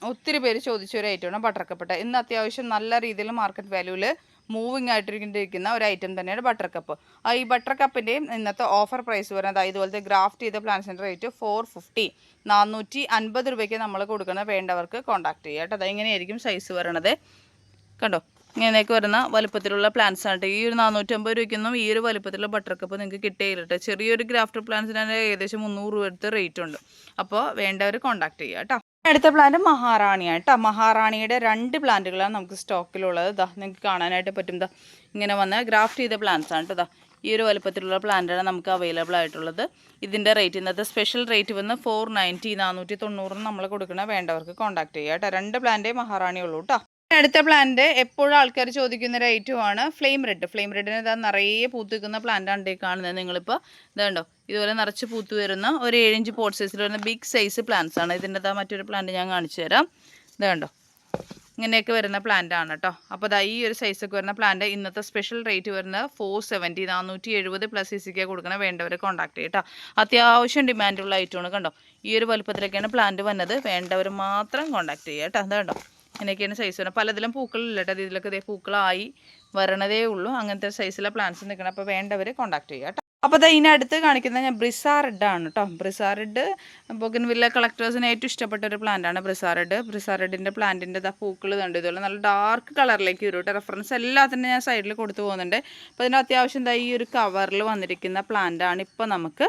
ഒത്തിരി പേര് ചോദിച്ച ഒരു ഐറ്റമാണ് ബട്ടർ കപ്പ് ഇന്ന് അത്യാവശ്യം നല്ല രീതിയിൽ മാർക്കറ്റ് വാല്യൂവിൽ മൂവിങ് ആയിട്ടിരിക്കുന്ന ഒരു ഐറ്റം തന്നെയാണ് ബട്ടർ കപ്പ് ആ ഈ ബട്ടർ കപ്പിന്റെയും ഇന്നത്തെ ഓഫർ പ്രൈസ് വരുന്നത് ഇതുപോലത്തെ ഗ്രാഫ്റ്റ് ചെയ്ത പ്ലാന്റ്സിന്റെ റേറ്റ് ഫോർ ഫിഫ്റ്റി നാനൂറ്റി അൻപത് രൂപയ്ക്ക് നമ്മൾ കൊടുക്കുന്ന വേണ്ടവർക്ക് കോൺടാക്ട് ചെയ്യുക കേട്ടോ. അതെങ്ങനെയായിരിക്കും സൈസ് വരണത്. കണ്ടോ? ഇങ്ങനെയൊക്കെ വരുന്ന വലുപ്പത്തിലുള്ള പ്ലാന്റ്സ് ആണ്. ഈ ഒരു നാനൂറ്റമ്പത് രൂപയ്ക്കൊന്നും ഈ ഒരു വലുപ്പത്തിലുള്ള ബട്ടർ കപ്പ് നിങ്ങൾക്ക് കിട്ടുകയില്ല കേട്ടോ. ചെറിയൊരു ഗ്രാഫ്റ്റർ പ്ലാന്റ്സിന് ഏകദേശം മുന്നൂറ് രൂപ അടുത്ത് റേറ്റ് ഉണ്ട്. അപ്പോൾ വേണ്ടവർ കോൺടാക്ട് ചെയ്യുക കേട്ടോ. അടുത്ത പ്ലാന്റ് മഹാറാണിയാണ് കേട്ടോ. മഹാറാണിയുടെ രണ്ട് പ്ലാന്റുകളാണ് നമുക്ക് സ്റ്റോക്കിലുള്ളത് ഇതാ നിങ്ങൾക്ക് കാണാനായിട്ട് പറ്റും. ഇതാ ഇങ്ങനെ വന്ന ഗ്രാഫ്റ്റ് ചെയ്ത പ്ലാന്റ്സ് ആണ് കേട്ടോ. ഈ ഒരു വലുപ്പത്തിലുള്ള പ്ലാന്റാണ് നമുക്ക് അവൈലബിൾ ആയിട്ടുള്ളത്. ഇതിന്റെ റേറ്റ് ഇന്നത്തെ സ്പെഷ്യൽ റേറ്റ് വന്ന് ഫോർ നയന്റി നാനൂറ്റി തൊണ്ണൂറിന് നമ്മൾ കൊടുക്കണ വേണ്ടവർക്ക് കോൺടാക്ട് ചെയ്യുക കേട്ടോ. രണ്ട് പ്ലാന്റേ മഹാറാണി ഉള്ളൂ കേട്ടോ. അടുത്ത പ്ലാന്റ് എപ്പോഴും ആൾക്കാർ ചോദിക്കുന്ന ഒരു ആണ് ഫ്ലെയിം റെഡ് ഫ്ലെയിം റെഡിന് ഇതാ നിറയെ പൂത്ത് നിൽക്കുന്ന പ്ലാന്റ് ആണ് കാണുന്നത് നിങ്ങളിപ്പോൾ ഇതുണ്ടോ ഇതുപോലെ നിറച്ച് പൂത്തു വരുന്ന ഒരു ഏഴിഞ്ച് പോട്ട് സൈസിൽ വരുന്ന ബിഗ് സൈസ് പ്ലാന്റ്സ് ആണ്. ഇതിന്റെ ഇതാ മറ്റൊരു പ്ലാന്റ് ഞാൻ കാണിച്ചു തരാം. ഇതുണ്ടോ ഇങ്ങനെയൊക്കെ വരുന്ന പ്ലാന്റ് ആണ് കേട്ടോ. അപ്പോൾ അതാ ഈ ഒരു സൈസൊക്കെ വരുന്ന പ്ലാന്റ് ഇന്നത്തെ സ്പെഷ്യൽ റേറ്റ് വരുന്നത് ഫോർ സെവന്റി നാനൂറ്റി എഴുപത് പ്ലസ് സി സിക്ക് കൊടുക്കണ വേണ്ടവരെ കോൺടാക്ട് ചെയ്യട്ടോ അത്യാവശ്യം ഡിമാൻഡുള്ള ഐറ്റമാണ് കണ്ടോ? ഈ ഒരു വലുപ്പത്തിലൊക്കെയാണ് പ്ലാന്റ് വന്നത്. വേണ്ടവർ മാത്രം കോൺടാക്ട് ചെയ്യുക കേട്ടോ. അതുണ്ടോ ഇങ്ങനെയൊക്കെയാണ് സൈസ് വരുന്നത്. പലതിലും പൂക്കളില്ല കേട്ടോ. ഇതിലൊക്കെ ഇതേ പൂക്കളായി വരണതേ ഉള്ളൂ. അങ്ങനത്തെ സൈസിലെ പ്ലാന്റ്സ് നിൽക്കണം അപ്പോൾ വേണ്ടവർ കോൺടാക്ട് ചെയ്യുക കേട്ടോ. അപ്പോൾ ദാ അതിനടുത്ത് കാണിക്കുന്നത് ഞാൻ ബ്രിസാറെഡ് ആണ് കേട്ടോ ബ്രിസാറെഡ് ബൊഗിൻവില്ല കളക്ടേഴ്സിന് ഏറ്റവും ഇഷ്ടപ്പെട്ട ഒരു പ്ലാന്റ് ആണ് ബ്രിസാറെഡ് ബ്രിസാറെഡിന്റെ പ്ലാന്റിന്റെ ദാ പൂക്കൾ കണ്ടു. ഇതുപോലെ നല്ല ഡാർക്ക് കളറിലേക്ക് വരും കേട്ടോ റെഫറൻസ് എല്ലാത്തിനും ഞാൻ സൈഡിൽ കൊടുത്തു പോകുന്നുണ്ട്. അപ്പോൾ ഇതിന് അത്യാവശ്യം ദാ ഈ ഒരു കവറിൽ വന്നിരിക്കുന്ന പ്ലാന്റ് ആണ് ഇപ്പോൾ നമുക്ക്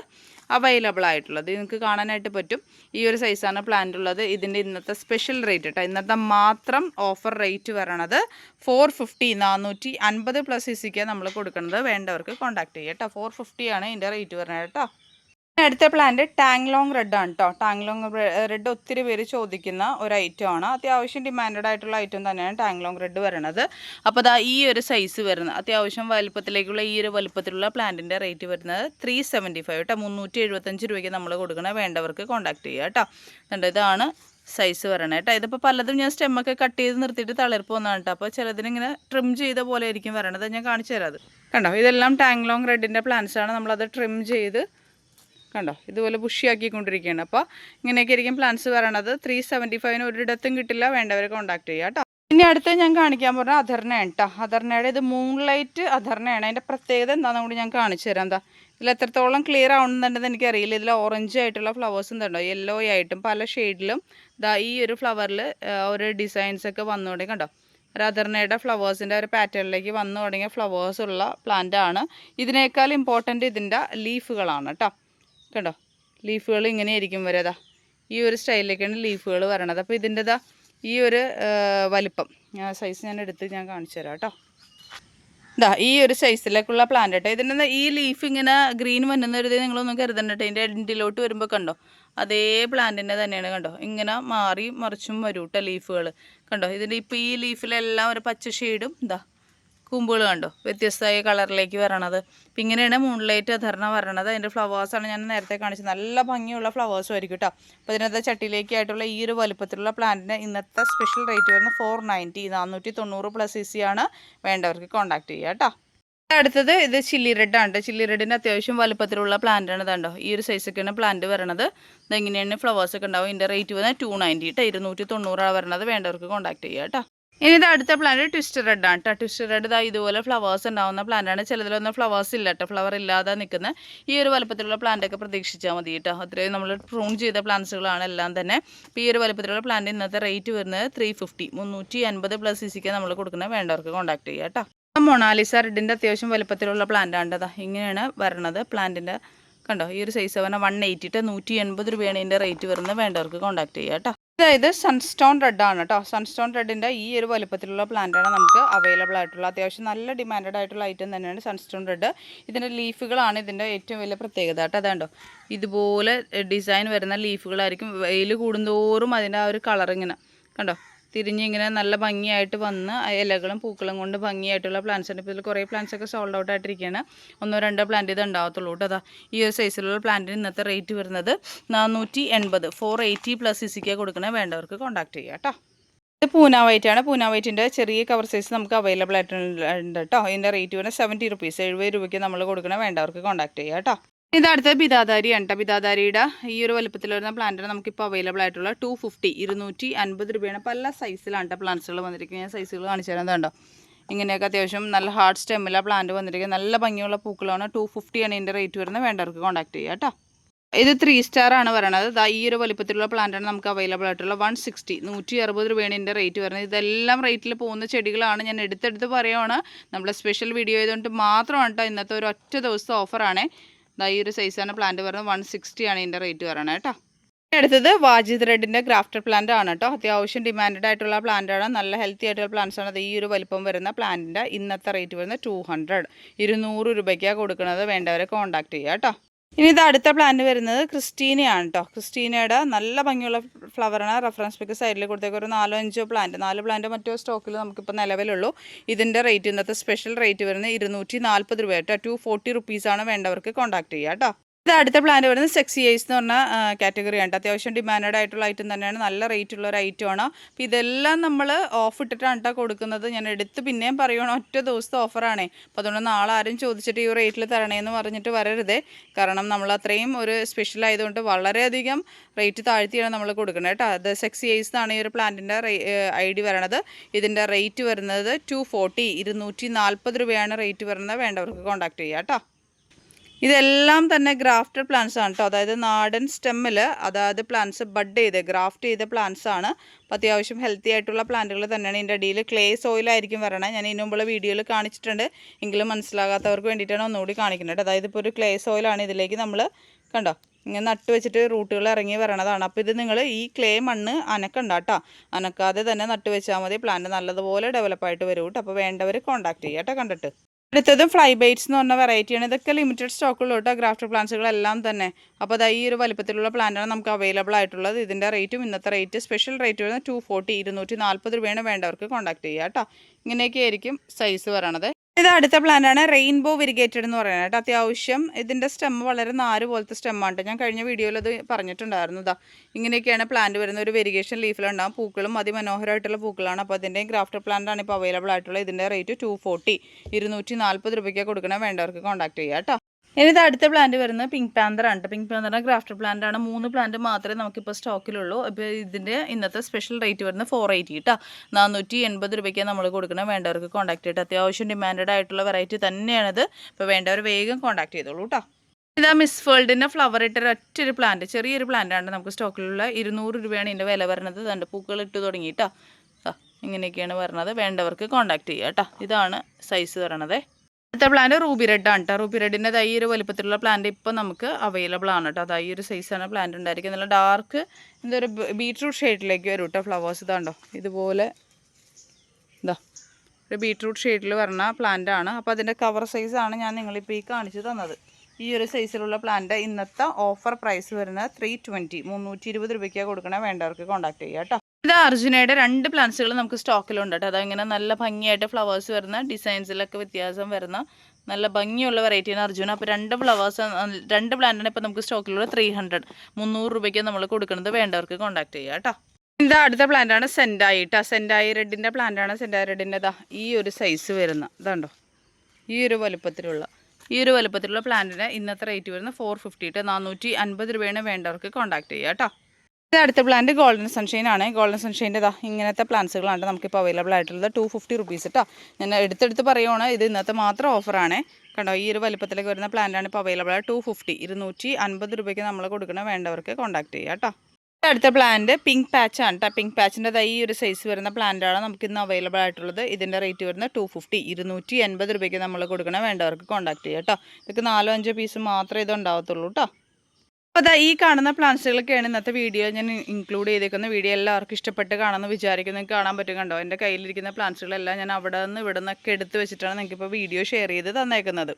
അവൈലബിൾ ആയിട്ടുള്ളത്. നിങ്ങൾക്ക് കാണാനായിട്ട് പറ്റും. ഈ ഒരു സൈസാണ് പ്ലാന്റ് ഉള്ളത്. ഇതിന്റെ ഇന്നത്തെ സ്പെഷ്യൽ റേറ്റ് കേട്ടോ ഇന്നത്തെ മാത്രം ഓഫർ റേറ്റ് വരണത് ഫോർ ഫിഫ്റ്റി നാനൂറ്റി അൻപത് പ്ലസ് സി സിക്കാണ് നമ്മൾ കൊടുക്കുന്നത് വേണ്ടവർക്ക് കോൺടാക്ട് ചെയ്യാം കേട്ടോ ഫോർ ഫിഫ്റ്റിയാണ് ഇതിന്റെ റേറ്റ് വരണത് കേട്ടോ അടുത്ത പ്ലാന്റ് ടാങ്ലോങ് റെഡ് ആണ് കേട്ടോ ടാങ്ലോങ് റെഡ് ഒത്തിരി പേര് ചോദിക്കുന്ന ഒരു ഐറ്റം ആണ്. അത്യാവശ്യം ഡിമാൻഡഡ് ആയിട്ടുള്ള ഐറ്റം തന്നെയാണ് ടാങ്ലോങ് റെഡ് വരുന്നത് അപ്പോൾ അതാ ഈ ഒരു സൈസ് വരുന്നത് അത്യാവശ്യം വലുപ്പത്തിലേക്കുള്ള ഈ ഒരു വലുപ്പത്തിലുള്ള പ്ലാന്റിന്റെ റേറ്റ് വരുന്നത് ത്രീ സെവന്റി ഫൈവ് കേട്ടോ മുന്നൂറ്റി എഴുപത്തഞ്ച് രൂപയ്ക്ക് നമ്മൾ കൊടുക്കണ വേണ്ടവർക്ക് കോൺടാക്ട് ചെയ്യുക കേട്ടോ കണ്ടോ ഇതാണ് സൈസ് വരണം കേട്ടോ ഇതിപ്പോൾ പലതും ഞാൻ സ്റ്റെമ്മൊക്കെ കട്ട് ചെയ്ത് നിർത്തിയിട്ട് തളിർപ്പ് വന്നതാണ് കേട്ടോ അപ്പോൾ ചിലതിനിങ്ങനെ ട്രിം ചെയ്ത പോലെ ആയിരിക്കും വരണത്. ഞാൻ കാണിച്ചു തരാം കണ്ടോ ഇതെല്ലാം ടാങ്ലോങ് റെഡിന്റെ പ്ലാന്റ്സാണ് നമ്മളത് ട്രിം ചെയ്ത് കണ്ടോ? ഇതുപോലെ ബുഷിയാക്കിക്കൊണ്ടിരിക്കുകയാണ്. അപ്പോൾ ഇങ്ങനെയൊക്കെ ആയിരിക്കും പ്ലാന്റ്സ് വരണത് ത്രീ സെവന്റി ഫൈവിന് ഒരിടത്തും കിട്ടില്ല. വേണ്ടവരെ കോൺടാക്ട് ചെയ്യുക കേട്ടോ. ഇനി അടുത്ത് ഞാൻ കാണിക്കാൻ പറഞ്ഞ അധർണയാണ് കേട്ടോ അധർണയുടെ ഇത് മൂൺ ലൈറ്റ് അധർണയാണ്. അതിന്റെ പ്രത്യേകത എന്താണെന്ന് കൂടി ഞാൻ കാണിച്ചു തരാം എന്താ ഇതിൽ എത്രത്തോളം ക്ലിയർ ആവുന്നുണ്ടെന്ന് എനിക്കറിയില്ല. ഇതിൽ ഓറഞ്ച് ആയിട്ടുള്ള ഫ്ലവേഴ്സ് ഉണ്ടോ യെല്ലോ ആയിട്ടും പല ഷെയ്ഡിലും ദാ ഈ ഒരു ഫ്ലവറിൽ ഒരു ഡിസൈൻസ് ഒക്കെ വന്നു തുടങ്ങി കണ്ടോ? ഒരു അധർണയുടെ ഫ്ലവേഴ്സിന്റെ ഒരു പാറ്റേണിലേക്ക് വന്നു തുടങ്ങിയ ഫ്ലവേഴ്സ് ഉള്ള പ്ലാന്റ് ആണ്. ഇതിനേക്കാൾ ഇമ്പോർട്ടന്റ് ഇതിന്റെ ലീഫുകളാണ് കേട്ടോ കണ്ടോ? ലീഫുകൾ ഇങ്ങനെ ആയിരിക്കും വരതാ ഈ ഒരു സ്റ്റൈലിലേക്കാണ് ലീഫുകൾ വരണത്. അപ്പോൾ ഇതിന്റെതാ ഈ ഒരു വലിപ്പം. സൈസ് ഞാൻ എടുത്ത് ഞാൻ കാണിച്ചു തരാം കേട്ടോ. ഇതാ ഈ ഒരു സൈസിലേക്കുള്ള പ്ലാന്റ് കേട്ടോ ഇതിന്റെ ഈ ലീഫ് ഇങ്ങനെ ഗ്രീൻ വന്നുന്നത് നിങ്ങളൊന്നും കരുതണ്ട കേട്ടോ ഇതിന്റെ എൻഡിലോട്ട് വരുമ്പോൾ കണ്ടോ അതേ പ്ലാന്റിന്റെ തന്നെയാണ് കണ്ടോ. ഇങ്ങനെ മാറി മറിച്ചും വരും കേട്ടോ ലീഫുകൾ കണ്ടോ ഇതിന്റെ ഇപ്പോൾ ഈ ലീഫിലെല്ലാം ഒരു പച്ച ഷെയ്ഡും ഇതാ കൂമ്പുകൾ കണ്ടോ? വ്യത്യസ്തമായ കളറിലേക്ക് വരണത്. അപ്പം ഇങ്ങനെയാണ് മൂൺലൈറ്റ് അധർണ വരണത്. അതിന്റെ ഫ്ലവേഴ്സാണ് ഞാൻ നേരത്തെ കാണിച്ചത്. നല്ല ഭംഗിയുള്ള ഫ്ലവേഴ്സും ആയിരിക്കും കേട്ടോ അപ്പോൾ ഇതിനകത്ത് ചട്ടിയിലേക്ക് ആയിട്ടുള്ള ഈ ഒരു വലുപ്പത്തിലുള്ള പ്ലാന്റിന് ഇന്നത്തെ സ്പെഷ്യൽ റേറ്റ് വരുന്നത് ഫോർ നയന്റി നാനൂറ്റി തൊണ്ണൂറ് പ്ലസ് സി ആണ് വേണ്ടവർക്ക് കോൺടാക്ട് ചെയ്യുക കേട്ടോ അടുത്തത് ഇത് ചില്ലി റെഡ് ആണ് ചില്ലി റെഡിന്റെ അത്യാവശ്യം വലുപ്പത്തിലുള്ള പ്ലാന്റ് ആണ് ഇതുണ്ടോ ഈ ഒരു സൈസൊക്കെയാണ് പ്ലാന്റ് വരണത്. ഇതെങ്ങനെയാണ് ഫ്ലവേഴ്സ് ഒക്കെ ഉണ്ടാവും ഇതിന്റെ റേറ്റ് വന്നാൽ ടു നയന്റി കേട്ടോ ഇരുന്നൂറ്റി തൊണ്ണൂറാണ് വരണത്. വേണ്ടവർക്ക് കോൺടാക്ട് ചെയ്യുക കേട്ടോ ഇനി ഇത് അടുത്ത പ്ലാന്റ് ട്വിസ്റ്റർ റെഡ് ആണ് കേട്ടോ ട്വിസ്റ്റർ റെഡ് ഇതാ ഇതുപോലെ ഫ്ലവേഴ്സ് ഉണ്ടാവുന്ന പ്ലാന്റാണ് ചിലതിലൊന്നും ഫ്ലവേഴ്സ് ഇല്ല കേട്ടോ ഫ്ലവർ ഇല്ലാതെ നിൽക്കുന്ന ഈ ഒരു വലുപ്പത്തിലുള്ള പ്ലാന്റൊക്കെ പ്രതീക്ഷിച്ചാൽ മതി കേട്ടോ അത്രയും നമ്മൾ പ്രൂൺ ചെയ്ത പ്ലാന്റ്സുകളാണ് എല്ലാം തന്നെ. ഈ ഒരു വലുപ്പത്തിലുള്ള പ്ലാന്റ് ഇന്നത്തെ റേറ്റ് വരുന്നത് ത്രീ ഫിഫ്റ്റി മുന്നൂറ്റി അൻപത് പ്ലസ് സി സിക്ക് നമ്മൾ കൊടുക്കുന്ന വേണ്ടവർക്ക് കോൺടാക്ട് ചെയ്യുക കേട്ടോ മൊണാലിസ റെഡിന്റെ അത്യാവശ്യം വലുപ്പത്തിലുള്ള പ്ലാന്റ് ആണ് കേട്ടോ ഇങ്ങനെയാണ് വരണത് പ്ലാന്റിന്റെ കണ്ടോ? ഈ ഒരു സൈസ് പറഞ്ഞാൽ വൺ എയ്റ്റി ടു നൂറ്റി എൺപത് രൂപയാണ് ഇതിന്റെ റേറ്റ് വരുന്നത് വേണ്ടവർക്ക് കോൺടാക്ട് ചെയ്യുക കേട്ടോ അതായത് സൺസ്റ്റോൺ റെഡാണ് കേട്ടോ സൺസ്റ്റോൺ റെഡിന്റെ ഈ ഒരു വലുപ്പത്തിലുള്ള പ്ലാന്റാണ് നമുക്ക് അവൈലബിൾ ആയിട്ടുള്ള അത്യാവശ്യം നല്ല ഡിമാൻഡഡ് ആയിട്ടുള്ള ഐറ്റം തന്നെയാണ് സൺസ്റ്റോൺ റെഡ് ഇതിന്റെ ലീഫുകളാണ് ഇതിന്റെ ഏറ്റവും വലിയ പ്രത്യേകത കേട്ടോ അതാണ്ടോ ഇതുപോലെ ഡിസൈൻ വരുന്ന ലീഫുകളായിരിക്കും വെയിൽ കൂടുന്തോറും അതിന്റെ ആ ഒരു കളർ ഇങ്ങനെ. കണ്ടോ? തിരിഞ്ഞിങ്ങനെ നല്ല ഭംഗിയായിട്ട് വന്ന് ഇലകളും പൂക്കളും കൊണ്ട് ഭംഗിയായിട്ടുള്ള പ്ലാന്റ്സ് ഉണ്ട്. ഇപ്പോൾ ഇതിൽ കുറേ ഒക്കെ സോൾഡ് ഔട്ട് ആയിട്ടിരിക്കുകയാണ് ഒന്നോ രണ്ടോ പ്ലാന്റ് ഇത് ഉണ്ടാവത്തുള്ളൂ കേട്ടോ. അതാ ഈ ഒരു സൈസിലുള്ള പ്ലാന്റിന് ഇന്നത്തെ റേറ്റ് വരുന്നത് നാനൂറ്റി എൺപത്. ഫോർ എയ്റ്റി പ്ലസ് സിസിക്ക് കൊടുക്കണേ. വേണ്ടവർക്ക് കോൺടാക്ട് ചെയ്യുക കേട്ടോ. ഇത് പൂന വൈറ്റ് ആണ്. പൂന വൈറ്റിന്റെ ചെറിയ കവർ സൈസ് നമുക്ക് അവൈലബിൾ ആയിട്ടുണ്ട് കേട്ടോ. ഇതിന്റെ റേറ്റ് വരുന്നത് സെവന്റി റുപ്പീസ് എഴുപത് രൂപയ്ക്ക് നമ്മൾ കൊടുക്കണേ. വേണ്ടവർക്ക് കോൺടാക്ട് ചെയ്യുക കേട്ടോ. ഇത് അടുത്ത ബിദാദാരിയാണ് കേട്ടോ ബിദാദാരിയുടെ ഈ ഒരു വലുപ്പത്തിൽ വരുന്ന പ്ലാന്റാണ് നമുക്കിപ്പോൾ അവൈലബിൾ ആയിട്ടുള്ള ടു ഫിഫ്റ്റി ഇരുന്നൂറ്റി അൻപത് രൂപയാണ്. പല സൈസിലാണ് കേട്ടോ പ്ലാന്റ്സുകൾ വന്നിരിക്കുന്നത്. ഞാൻ സൈസുകൾ കാണിച്ചു തരാം. കണ്ടോ ഇങ്ങനെയൊക്കെ അത്യാവശ്യം നല്ല ഹാർഡ് സ്റ്റെമ്മിലെ പ്ലാന്റ് വന്നിരിക്കുന്നത്. നല്ല ഭംഗിയുള്ള പൂക്കളാണ്. ടു ഫിഫ്റ്റിയാണ് ഇതിന്റെ റേറ്റ് വരുന്നത്. വേണ്ടവർക്ക് കോൺടാക്ട് ചെയ്യുക കേട്ടോ ഇത് ത്രീ സ്റ്റാർ ആണ് പറയണത്. ഈ ഒരു വലുപ്പത്തിലുള്ള പ്ലാന്റാണ് നമുക്ക് അവൈലബിൾ ആയിട്ടുള്ള വൺ സിക്സ്റ്റി നൂറ്റി അറുപത് രൂപയാണ് ഇതിന്റെ റേറ്റ് വരുന്നത്. ഇതെല്ലാം റേറ്റിൽ പോകുന്ന ചെടികളാണ്. ഞാൻ എടുത്തെടുത്ത് പറയുകയാണ് നമ്മുടെ സ്പെഷ്യൽ വീഡിയോ ആയതുകൊണ്ട് മാത്രമാണ് കേട്ടോ ഇന്നത്തെ ഒരു ഒറ്റ ദിവസത്തെ ഓഫറാണ് ഈ ഒരു സൈസാണ് പ്ലാന്റ് വരുന്നത് വൺ സിക്സ്റ്റി ആണ് ഇതിന്റെ റേറ്റ് പറയണത് കേട്ടോ. അടുത്തത് വാജി റെഡിന്റെ ഗ്രാഫ്റ്റർ പ്ലാന്റ് ആണ് കേട്ടോ. അത്യാവശ്യം ഡിമാൻഡഡ് ആയിട്ടുള്ള പ്ലാന്റ് ആണ്. നല്ല ഹെൽത്തി ആയിട്ടുള്ള പ്ലാന്റ്സ് ആണ്. അത് ഈ ഒരു വലിപ്പം വരുന്ന പ്ലാന്റിന്റെ ഇന്നത്തെ റേറ്റ് വരുന്നത് ടു ഹൺഡ്രഡ് ഇരുന്നൂറ് രൂപയ്ക്കാണ് കൊടുക്കുന്നത്. വേണ്ടവരെ കോൺടാക്ട് ചെയ്യുക കേട്ടോ. ഇനി ഇത് അടുത്ത പ്ലാന്റ് വരുന്നത് ക്രിസ്റ്റീനയാണ് കേട്ടോ ക്രിസ്റ്റീനയുടെ നല്ല ഭംഗിയുള്ള ഫ്ലവറാണ് റെഫറൻസ് പിക്ക് സൈഡിൽ കൊടുത്തേക്ക് ഒരു നാലോ അഞ്ചോ പ്ലാന്റ് നാല് പ്ലാന്റ് മറ്റോ സ്റ്റോക്കിൽ നമുക്കിപ്പോൾ നിലവിലുള്ളൂ. ഇതിന്റെ റേറ്റ് ഇന്നത്തെ സ്പെഷ്യൽ റേറ്റ് വരുന്നത് ഇരുന്നൂറ്റി നാൽപ്പത് രൂപ കേട്ടോ ടു ഫോർട്ടി റുപ്പീസാണ് വേണ്ടവർക്ക് കോൺടാക്ട് ചെയ്യുക കേട്ടോ ഇത് അടുത്ത പ്ലാന്റ് വരുന്നത് സെക്സി ഐസ് എന്ന് പറഞ്ഞ കാറ്റഗറി ആണ് അത്യാവശ്യം ഡിമാൻഡ് ആയിട്ടുള്ള ഐറ്റം തന്നെയാണ്. നല്ല റേറ്റ് ഉള്ള ഒരു ഐറ്റം ആണ്. അപ്പോൾ ഇതെല്ലാം നമ്മൾ ഓഫ് ഇട്ടിട്ടാണ് കേട്ടോ കൊടുക്കുന്നത്. ഞാൻ എടുത്ത് പിന്നെയും പറയണം ഒറ്റ ദിവസത്തെ ഓഫറാണേ അപ്പോൾ അതുകൊണ്ട് നാളെ ആരും ചോദിച്ചിട്ട് ഈ റേറ്റിൽ തരണേന്ന് പറഞ്ഞിട്ട് വരരുതേ. കാരണം നമ്മൾ അത്രയും ഒരു സ്പെഷ്യൽ ആയതുകൊണ്ട് വളരെയധികം റേറ്റ് താഴ്ത്തിയാണ് നമ്മൾ കൊടുക്കുന്നത് കേട്ടോ അത് സെക്സി ഐസ് എന്നാണ് ഈ ഒരു പ്ലാന്റിന്റെ ഐ ഡി വരണത്. ഇതിന്റെ റേറ്റ് വരുന്നത് ടു ഫോർട്ടി ഇരുന്നൂറ്റി നാൽപ്പത് രൂപയാണ് റേറ്റ് വരുന്നത് വേണ്ടവർക്ക് കോൺടാക്ട് ചെയ്യാം കേട്ടോ ഇതെല്ലാം തന്നെ ഗ്രാഫ്റ്റഡ് പ്ലാന്റ്സ് ആണ് കേട്ടോ അതായത് നാടൻ സ്റ്റെമ്മിൽ അതായത് പ്ലാന്റ്സ് ബഡ് ചെയ്ത് ഗ്രാഫ്റ്റ് ചെയ്ത പ്ലാന്റ്സ് ആണ്. അപ്പോൾ അത്യാവശ്യം ഹെൽത്തി ആയിട്ടുള്ള പ്ലാന്റുകൾ തന്നെയാണ് ഇതിന്റെ അടിയിൽ ക്ലേ സോയിലായിരിക്കും വരണേ. ഞാൻ ഇതിനു മുമ്പുള്ള വീഡിയോയിൽ കാണിച്ചിട്ടുണ്ട്. എങ്കിലും മനസ്സിലാകാത്തവർക്ക് വേണ്ടിയിട്ടാണ് ഒന്നുകൂടി കാണിക്കുന്നത്. അതായത് ഇപ്പോൾ ഒരു ക്ലേ സോയിലാണ് ഇതിലേക്ക് നമ്മൾ കണ്ടോ? ഇങ്ങനെ നട്ട് വെച്ചിട്ട് റൂട്ടുകൾ ഇറങ്ങി വരണതാണ്. അപ്പോൾ ഇത് നിങ്ങൾ ഈ ക്ലേ മണ്ണ് അനക്കണ്ട കേട്ടോ അനക്കാതെ തന്നെ നട്ട് വെച്ചാൽ മതി. പ്ലാന്റ് നല്ലതുപോലെ ഡെവലപ്പായിട്ട് വരും കേട്ടോ അപ്പോൾ വേണ്ടവർ കോൺടാക്ട് ചെയ്യാം കേട്ടോ കണ്ടിട്ട്. അടുത്തത് ഫ്ലൈ ബൈറ്റ്സ് എന്ന് പറഞ്ഞ വെറൈറ്റിയാണ് ഇതൊക്കെ ലിമിറ്റഡ് സ്റ്റോക്കുള്ളൂ കേട്ടോ ഗ്രാഫ്റ്റർ പ്ലാന്റ്സുകളെല്ലാം തന്നെ. അപ്പോൾ അതാ ഈ ഒരു വലിപ്പത്തിലുള്ള പ്ലാന്റാണ് നമുക്ക് അവൈലബിൾ ആയിട്ടുള്ളത്. ഇതിന്റെ റേറ്റും ഇന്നത്തെ റേറ്റ് സ്പെഷ്യൽ റേറ്റ് വരുന്നത് ടു ഫോർട്ടി ഇരുന്നൂറ്റി നാൽപ്പത് രൂപയാണ് വേണ്ടവർക്ക് കോൺടാക്ട് ചെയ്യുക കേട്ടോ. ഇങ്ങനെയൊക്കെ ആയിരിക്കും സൈസ് വരണത് ഇത് അടുത്ത പ്ലാന്റാണ് റെയിൻബോ വിരിഗേറ്റഡ് എന്ന് പറയുന്നത് കേട്ടോ. അത്യാവശ്യം ഇതിന്റെ സ്റ്റെം വളരെ നാര് പോലത്തെ സ്റ്റെമ്മാണ് ഞാൻ കഴിഞ്ഞ വീഡിയോയിൽ അത് പറഞ്ഞിട്ടുണ്ടായിരുന്നു ഇതാ ഇങ്ങനെയൊക്കെയാണ് പ്ലാന്റ് വരുന്ന ഒരു വെരിഗേഷൻ ലീഫിലുണ്ടാകും പൂക്കളും അതിമനോഹരമായിട്ടുള്ള പൂക്കളാണ്. അപ്പോൾ അതിന്റെയും ഗ്രാഫ്റ്റർ പ്ലാന്റ് ആണ് ഇപ്പോൾ അവൈലബിൾ ആയിട്ടുള്ളത്. ഇതിന്റെ റേറ്റ് ടു ഫോർട്ടി ഇരുന്നൂറ്റി നാൽപ്പത് രൂപയ്ക്ക് കൊടുക്കണേ. വേണ്ടവർക്ക് കോൺടാക്ട് ചെയ്യാം കേട്ടോ. ഇനി ഇത് അടുത്ത പ്ലാന്റ് വരുന്നത് പിങ്ക് പാന്തർ ആണ്. പിങ്ക് പാന്തറിന്റെ ഗ്രാഫ്റ്റർ പ്ലാന്റ് ആണ്. മൂന്ന് പ്ലാന്റ് മാത്രമേ നമുക്കിപ്പോൾ സ്റ്റോക്കിലുള്ളൂ ഇപ്പോൾ ഇതിന്റെ ഇന്നത്തെ സ്പെഷ്യൽ റേറ്റ് വരുന്നത് ഫോർ എയ്റ്റി കേട്ടോ നാനൂറ്റി എൺപത് രൂപയ്ക്ക് നമ്മൾ കൊടുക്കണം. വേണ്ടവർക്ക് കോൺടാക്ട് ചെയ്തിട്ട് അത്യാവശ്യം ഡിമാൻഡഡ് ആയിട്ടുള്ള വെറൈറ്റി തന്നെയാണിത്. ഇപ്പോൾ വേണ്ടവർ വേഗം കോൺടാക്ട് ചെയ്തോളൂ കേട്ടോ ഇതാ മിസ് വേൾഡിന്റെ ഫ്ലവർ ഇട്ട ഒറ്റൊരു പ്ലാന്റ് ചെറിയൊരു പ്ലാന്റ് ആണ് നമുക്ക് സ്റ്റോക്കിലുള്ള ഇരുന്നൂറ് രൂപയാണ് ഇതിന്റെ വില വരുന്നത്. തന്റെ പൂക്കൾ ഇട്ട് തുടങ്ങിയിട്ടാ. ഇങ്ങനെയൊക്കെയാണ് വരണത് വേണ്ടവർക്ക് കോൺടാക്ട് ചെയ്യുക കേട്ടോ ഇതാണ് സൈസ് വരണത് അടുത്ത പ്ലാന്റ് റൂബി റെഡ് ആണ് കേട്ടോ റൂബി റെഡിന്റെ ഈ ഒരു വലിപ്പത്തിലുള്ള പ്ലാന്റ് ഇപ്പോൾ നമുക്ക് അവൈലബിൾ ആണ് കേട്ടോ അതാ ഈ ഒരു സൈസാണ് പ്ലാന്റ് ഉണ്ടായിരിക്കുന്നത്. നല്ല ഡാർക്ക് എന്തൊരു ബീട്രൂട്ട് ഷെയ്ഡിലേക്ക് വരും കേട്ടോ ഫ്ലവേഴ്സ് ഇതാണ്ടോ ഇതുപോലെ ഇതാ. ഒരു ബീട്രൂട്ട് ഷെയ്ഡിൽ വരുന്ന പ്ലാന്റ് ആണ്. അപ്പോൾ അതിന്റെ കവർ സൈസാണ് ഞാൻ നിങ്ങളിപ്പോൾ ഈ കാണിച്ചു തന്നത്. ഈ ഒരു സൈസിലുള്ള പ്ലാന്റ് ഇന്നത്തെ ഓഫർ പ്രൈസ് വരുന്നത് ത്രീ ട്വന്റി മുന്നൂറ്റി ഇരുപത് രൂപയ്ക്കാണ് കൊടുക്കണേ വേണ്ടവർക്ക് കോൺടാക്ട് ചെയ്യാം കേട്ടോ ഇത് അർജുനയുടെ രണ്ട് പ്ലാന്റ്സുകൾ നമുക്ക് സ്റ്റോക്കിലുണ്ട് കേട്ടോ. അതങ്ങനെ നല്ല ഭംഗിയായിട്ട് ഫ്ലവേഴ്സ് വരുന്ന ഡിസൈൻസിലൊക്കെ വ്യത്യാസം വരുന്ന നല്ല ഭംഗിയുള്ള വെറൈറ്റിയാണ് അർജുന. അപ്പോൾ രണ്ട് ഫ്ലവേഴ്സ് രണ്ട് പ്ലാന്റാണ് ഇപ്പോൾ നമുക്ക് സ്റ്റോക്കിലുള്ള ത്രീ ഹൺഡ്രഡ് മുന്നൂറ് രൂപയ്ക്ക് നമ്മൾ കൊടുക്കുന്നത്. വേണ്ടവർക്ക് കോൺടാക്ട് ചെയ്യുക കേട്ടോ. ഇതാ അടുത്ത പ്ലാന്റാണ് സെൻഡായി കേട്ടോ സെൻഡായി റെഡിന്റെ പ്ലാന്റാണ് സെൻഡായി റെഡിന്റെ ഇതാ ഈ ഒരു സൈസ് വരുന്ന. ഇതാണ്ടോ? ഈ ഒരു വലുപ്പത്തിലുള്ള. ഈ ഒരു വലുപ്പത്തിലുള്ള പ്ലാന്റിന് ഇന്നത്തെ റേറ്റ് വരുന്നത് ഫോർ ഫിഫ്റ്റി ടു നാനൂറ്റി അൻപത് രൂപയാണ് വേണ്ടവർക്ക് കോൺടാക്ട് ചെയ്യുക കേട്ടോ. അടുത്ത പ്ലാന്റ് ഗോൾഡൻ സൺഷൈൻ ആണ്. ഗോൾഡൻ സൺഷൈന്റെ ഇതാ ഇങ്ങനത്തെ പ്ലാന്റ്സുകളാണ് നമുക്കിപ്പോൾ അവൈലബിൾ ആയിട്ടുള്ളത്. ടു ഫിഫ്റ്റി റുപ്പീസ് കേട്ടോ ഞാൻ എടുത്തെടുത്ത് പറയുവാണ്. ഇത് ഇന്നത്തെ മാത്രം ഓഫറാണ് കണ്ടോ ഈ ഒരു വലുപ്പത്തിലേക്ക് വരുന്ന പ്ലാന്റാണ് ഇപ്പോൾ അവൈലബിൾ ടു ഫിഫ്റ്റി ഇരുന്നൂറ്റി അൻപത് രൂപയ്ക്ക് നമ്മൾ കൊടുക്കണം വേണ്ടവർക്ക് കോൺടാക്ട് ചെയ്യുക കേട്ടോ അടുത്ത പ്ലാന്റ് പിങ്ക് പാച്ച് ആണ് കേട്ടോ പിങ്ക് പാച്ചിന്റെ ഈ ഒരു സൈസ് വരുന്ന പ്ലാന്റാണ് നമുക്ക് ഇന്ന് അവൈലബിൾ ആയിട്ടുള്ളത്. ഇതിന്റെ റേറ്റ് വരുന്നത് ടു ഫിഫ്റ്റി ഇരുന്നൂറ്റി എൺപത് രൂപയ്ക്ക് നമ്മൾ കൊടുക്കണം വേണ്ടവർക്ക് കോൺടാക്ട് ചെയ്യാം കേട്ടോ ഇതൊക്കെ നാലോ അഞ്ചോ പീസ് മാത്രമേ ഇത് ഉണ്ടാവത്തുള്ളൂ കേട്ടോ അപ്പോൾ അതാ ഈ കാണുന്ന പ്ലാന്റ്സുകളൊക്കെയാണ് ഇന്നത്തെ വീഡിയോ. ഞാൻ ഇൻക്ലൂഡ് ചെയ്തേക്കുന്ന വീഡിയോ എല്ലാവർക്കും ഇഷ്ടപ്പെട്ട് കാണുമെന്ന് വിചാരിക്കുന്നു. നിങ്ങൾക്ക് കാണാൻ പറ്റും കണ്ടോ? എന്റെ കയ്യിലിരിക്കുന്ന പ്ലാന്റ്സുകളെല്ലാം ഞാൻ അവിടെ നിന്ന് ഇവിടെ നിന്നൊക്കെ എടുത്ത് വെച്ചിട്ടാണ് നിങ്ങൾക്കിപ്പോൾ വീഡിയോ ഷെയർ ചെയ്ത് തന്നേക്കുന്നത്.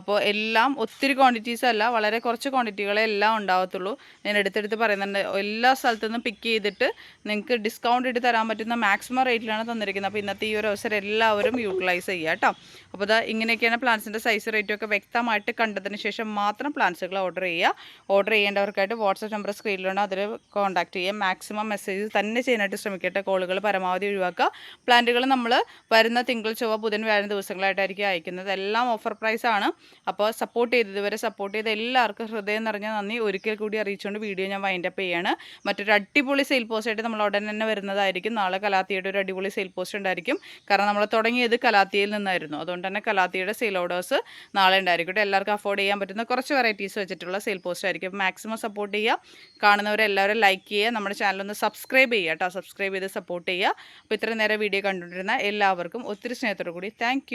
അപ്പോൾ എല്ലാം ഒത്തിരി ക്വാണ്ടിറ്റീസ് അല്ല വളരെ കുറച്ച് ക്വാണ്ടിറ്റികളെ എല്ലാം ഉണ്ടാവത്തുള്ളൂ. ഞാൻ എടുത്തെടുത്ത് പറയുന്നുണ്ട് എല്ലാ സ്ഥലത്തു നിന്നും പിക്ക് ചെയ്തിട്ട് നിങ്ങൾക്ക് ഡിസ്കൗണ്ട് ഇട്ട് തരാൻ പറ്റുന്ന മാക്സിമം റേറ്റിലാണ് തന്നിരിക്കുന്നത്. അപ്പോൾ ഇന്നത്തെ ഈ ഒരു അവസരം എല്ലാവരും യൂട്ടിലൈസ് ചെയ്യുക കേട്ടോ. അപ്പോൾ ഇതാ ഇങ്ങനെയൊക്കെയാണ് പ്ലാന്റ്സിന്റെ സൈസ് റേറ്റും ഒക്കെ വ്യക്തമായിട്ട് കണ്ടതിന് ശേഷം മാത്രം പ്ലാന്റ്സുകൾ ഓർഡർ ചെയ്യുക. ഓർഡർ ചെയ്യേണ്ടവർക്കായിട്ട് വാട്സപ്പ് നമ്പർ സ്ക്രീനിലുണ്ട്. അതിൽ കോൺടാക്ട് ചെയ്യാം മാക്സിമം മെസ്സേജ് തന്നെ ചെയ്യാനായിട്ട് ശ്രമിക്കട്ടെ. കോളുകൾ പരമാവധി ഒഴിവാക്കുക. പ്ലാന്റുകൾ നമ്മൾ വരുന്ന തിങ്കൾ ചൊവ്വ ബുധൻ വ്യാഴം ദിവസങ്ങളായിട്ടായിരിക്കും അയക്കുന്നത്. എല്ലാം ഓഫർ പ്രൈസ് ആണ്. അപ്പോൾ സപ്പോർട്ട് ചെയ്ത് ഇതുവരെ സപ്പോർട്ട് ചെയ്ത് എല്ലാവർക്കും ഹൃദയം നിറഞ്ഞ നന്ദി. ഒരിക്കൽ കൂടി അറിയിച്ചുകൊണ്ട് വീഡിയോ ഞാൻ വൈൻഡ് അപ്പ് ചെയ്യാണ്. മറ്റൊരു അടിപൊളി സെയിൽ പോസ്റ്റായിട്ട് നമ്മൾ ഉടൻ തന്നെ വരുന്നതായിരിക്കും. നാളെ കലാത്തിയുടെ ഒരു അടിപൊളി സെയിൽ പോസ്റ്റ് ഉണ്ടായിരിക്കും. കാരണം നമ്മൾ തുടങ്ങിയത് കലാത്തിയിൽ നിന്നായിരുന്നു. അതുകൊണ്ട് തന്നെ കലാത്തിയുടെ സെയിൽ ഓർഡേഴ്സ് നാളെ ഉണ്ടായിരിക്കും എല്ലാവർക്കും അഫോർഡ് ചെയ്യാൻ പറ്റുന്ന കുറച്ച് വെറൈറ്റീസ് വെച്ചിട്ടുള്ള സെയിൽ പോസ്റ്റ് ആയിരിക്കും. മാക്സിമം സപ്പോർട്ട് ചെയ്യുക. കാണുന്നവരെല്ലാവരും ലൈക്ക് ചെയ്യുക. നമ്മുടെ ചാനലൊന്ന് സബ്സ്ക്രൈബ് ചെയ്യുക കേട്ടോ. സബ്സ്ക്രൈബ് ചെയ്ത് സപ്പോർട്ട് ചെയ്യുക. അപ്പോൾ ഇത്രയും നേരം വീഡിയോ കണ്ടുകൊണ്ടിരുന്ന എല്ലാവർക്കും ഒത്തിരി സ്നേഹത്തോടു കൂടി താങ്ക്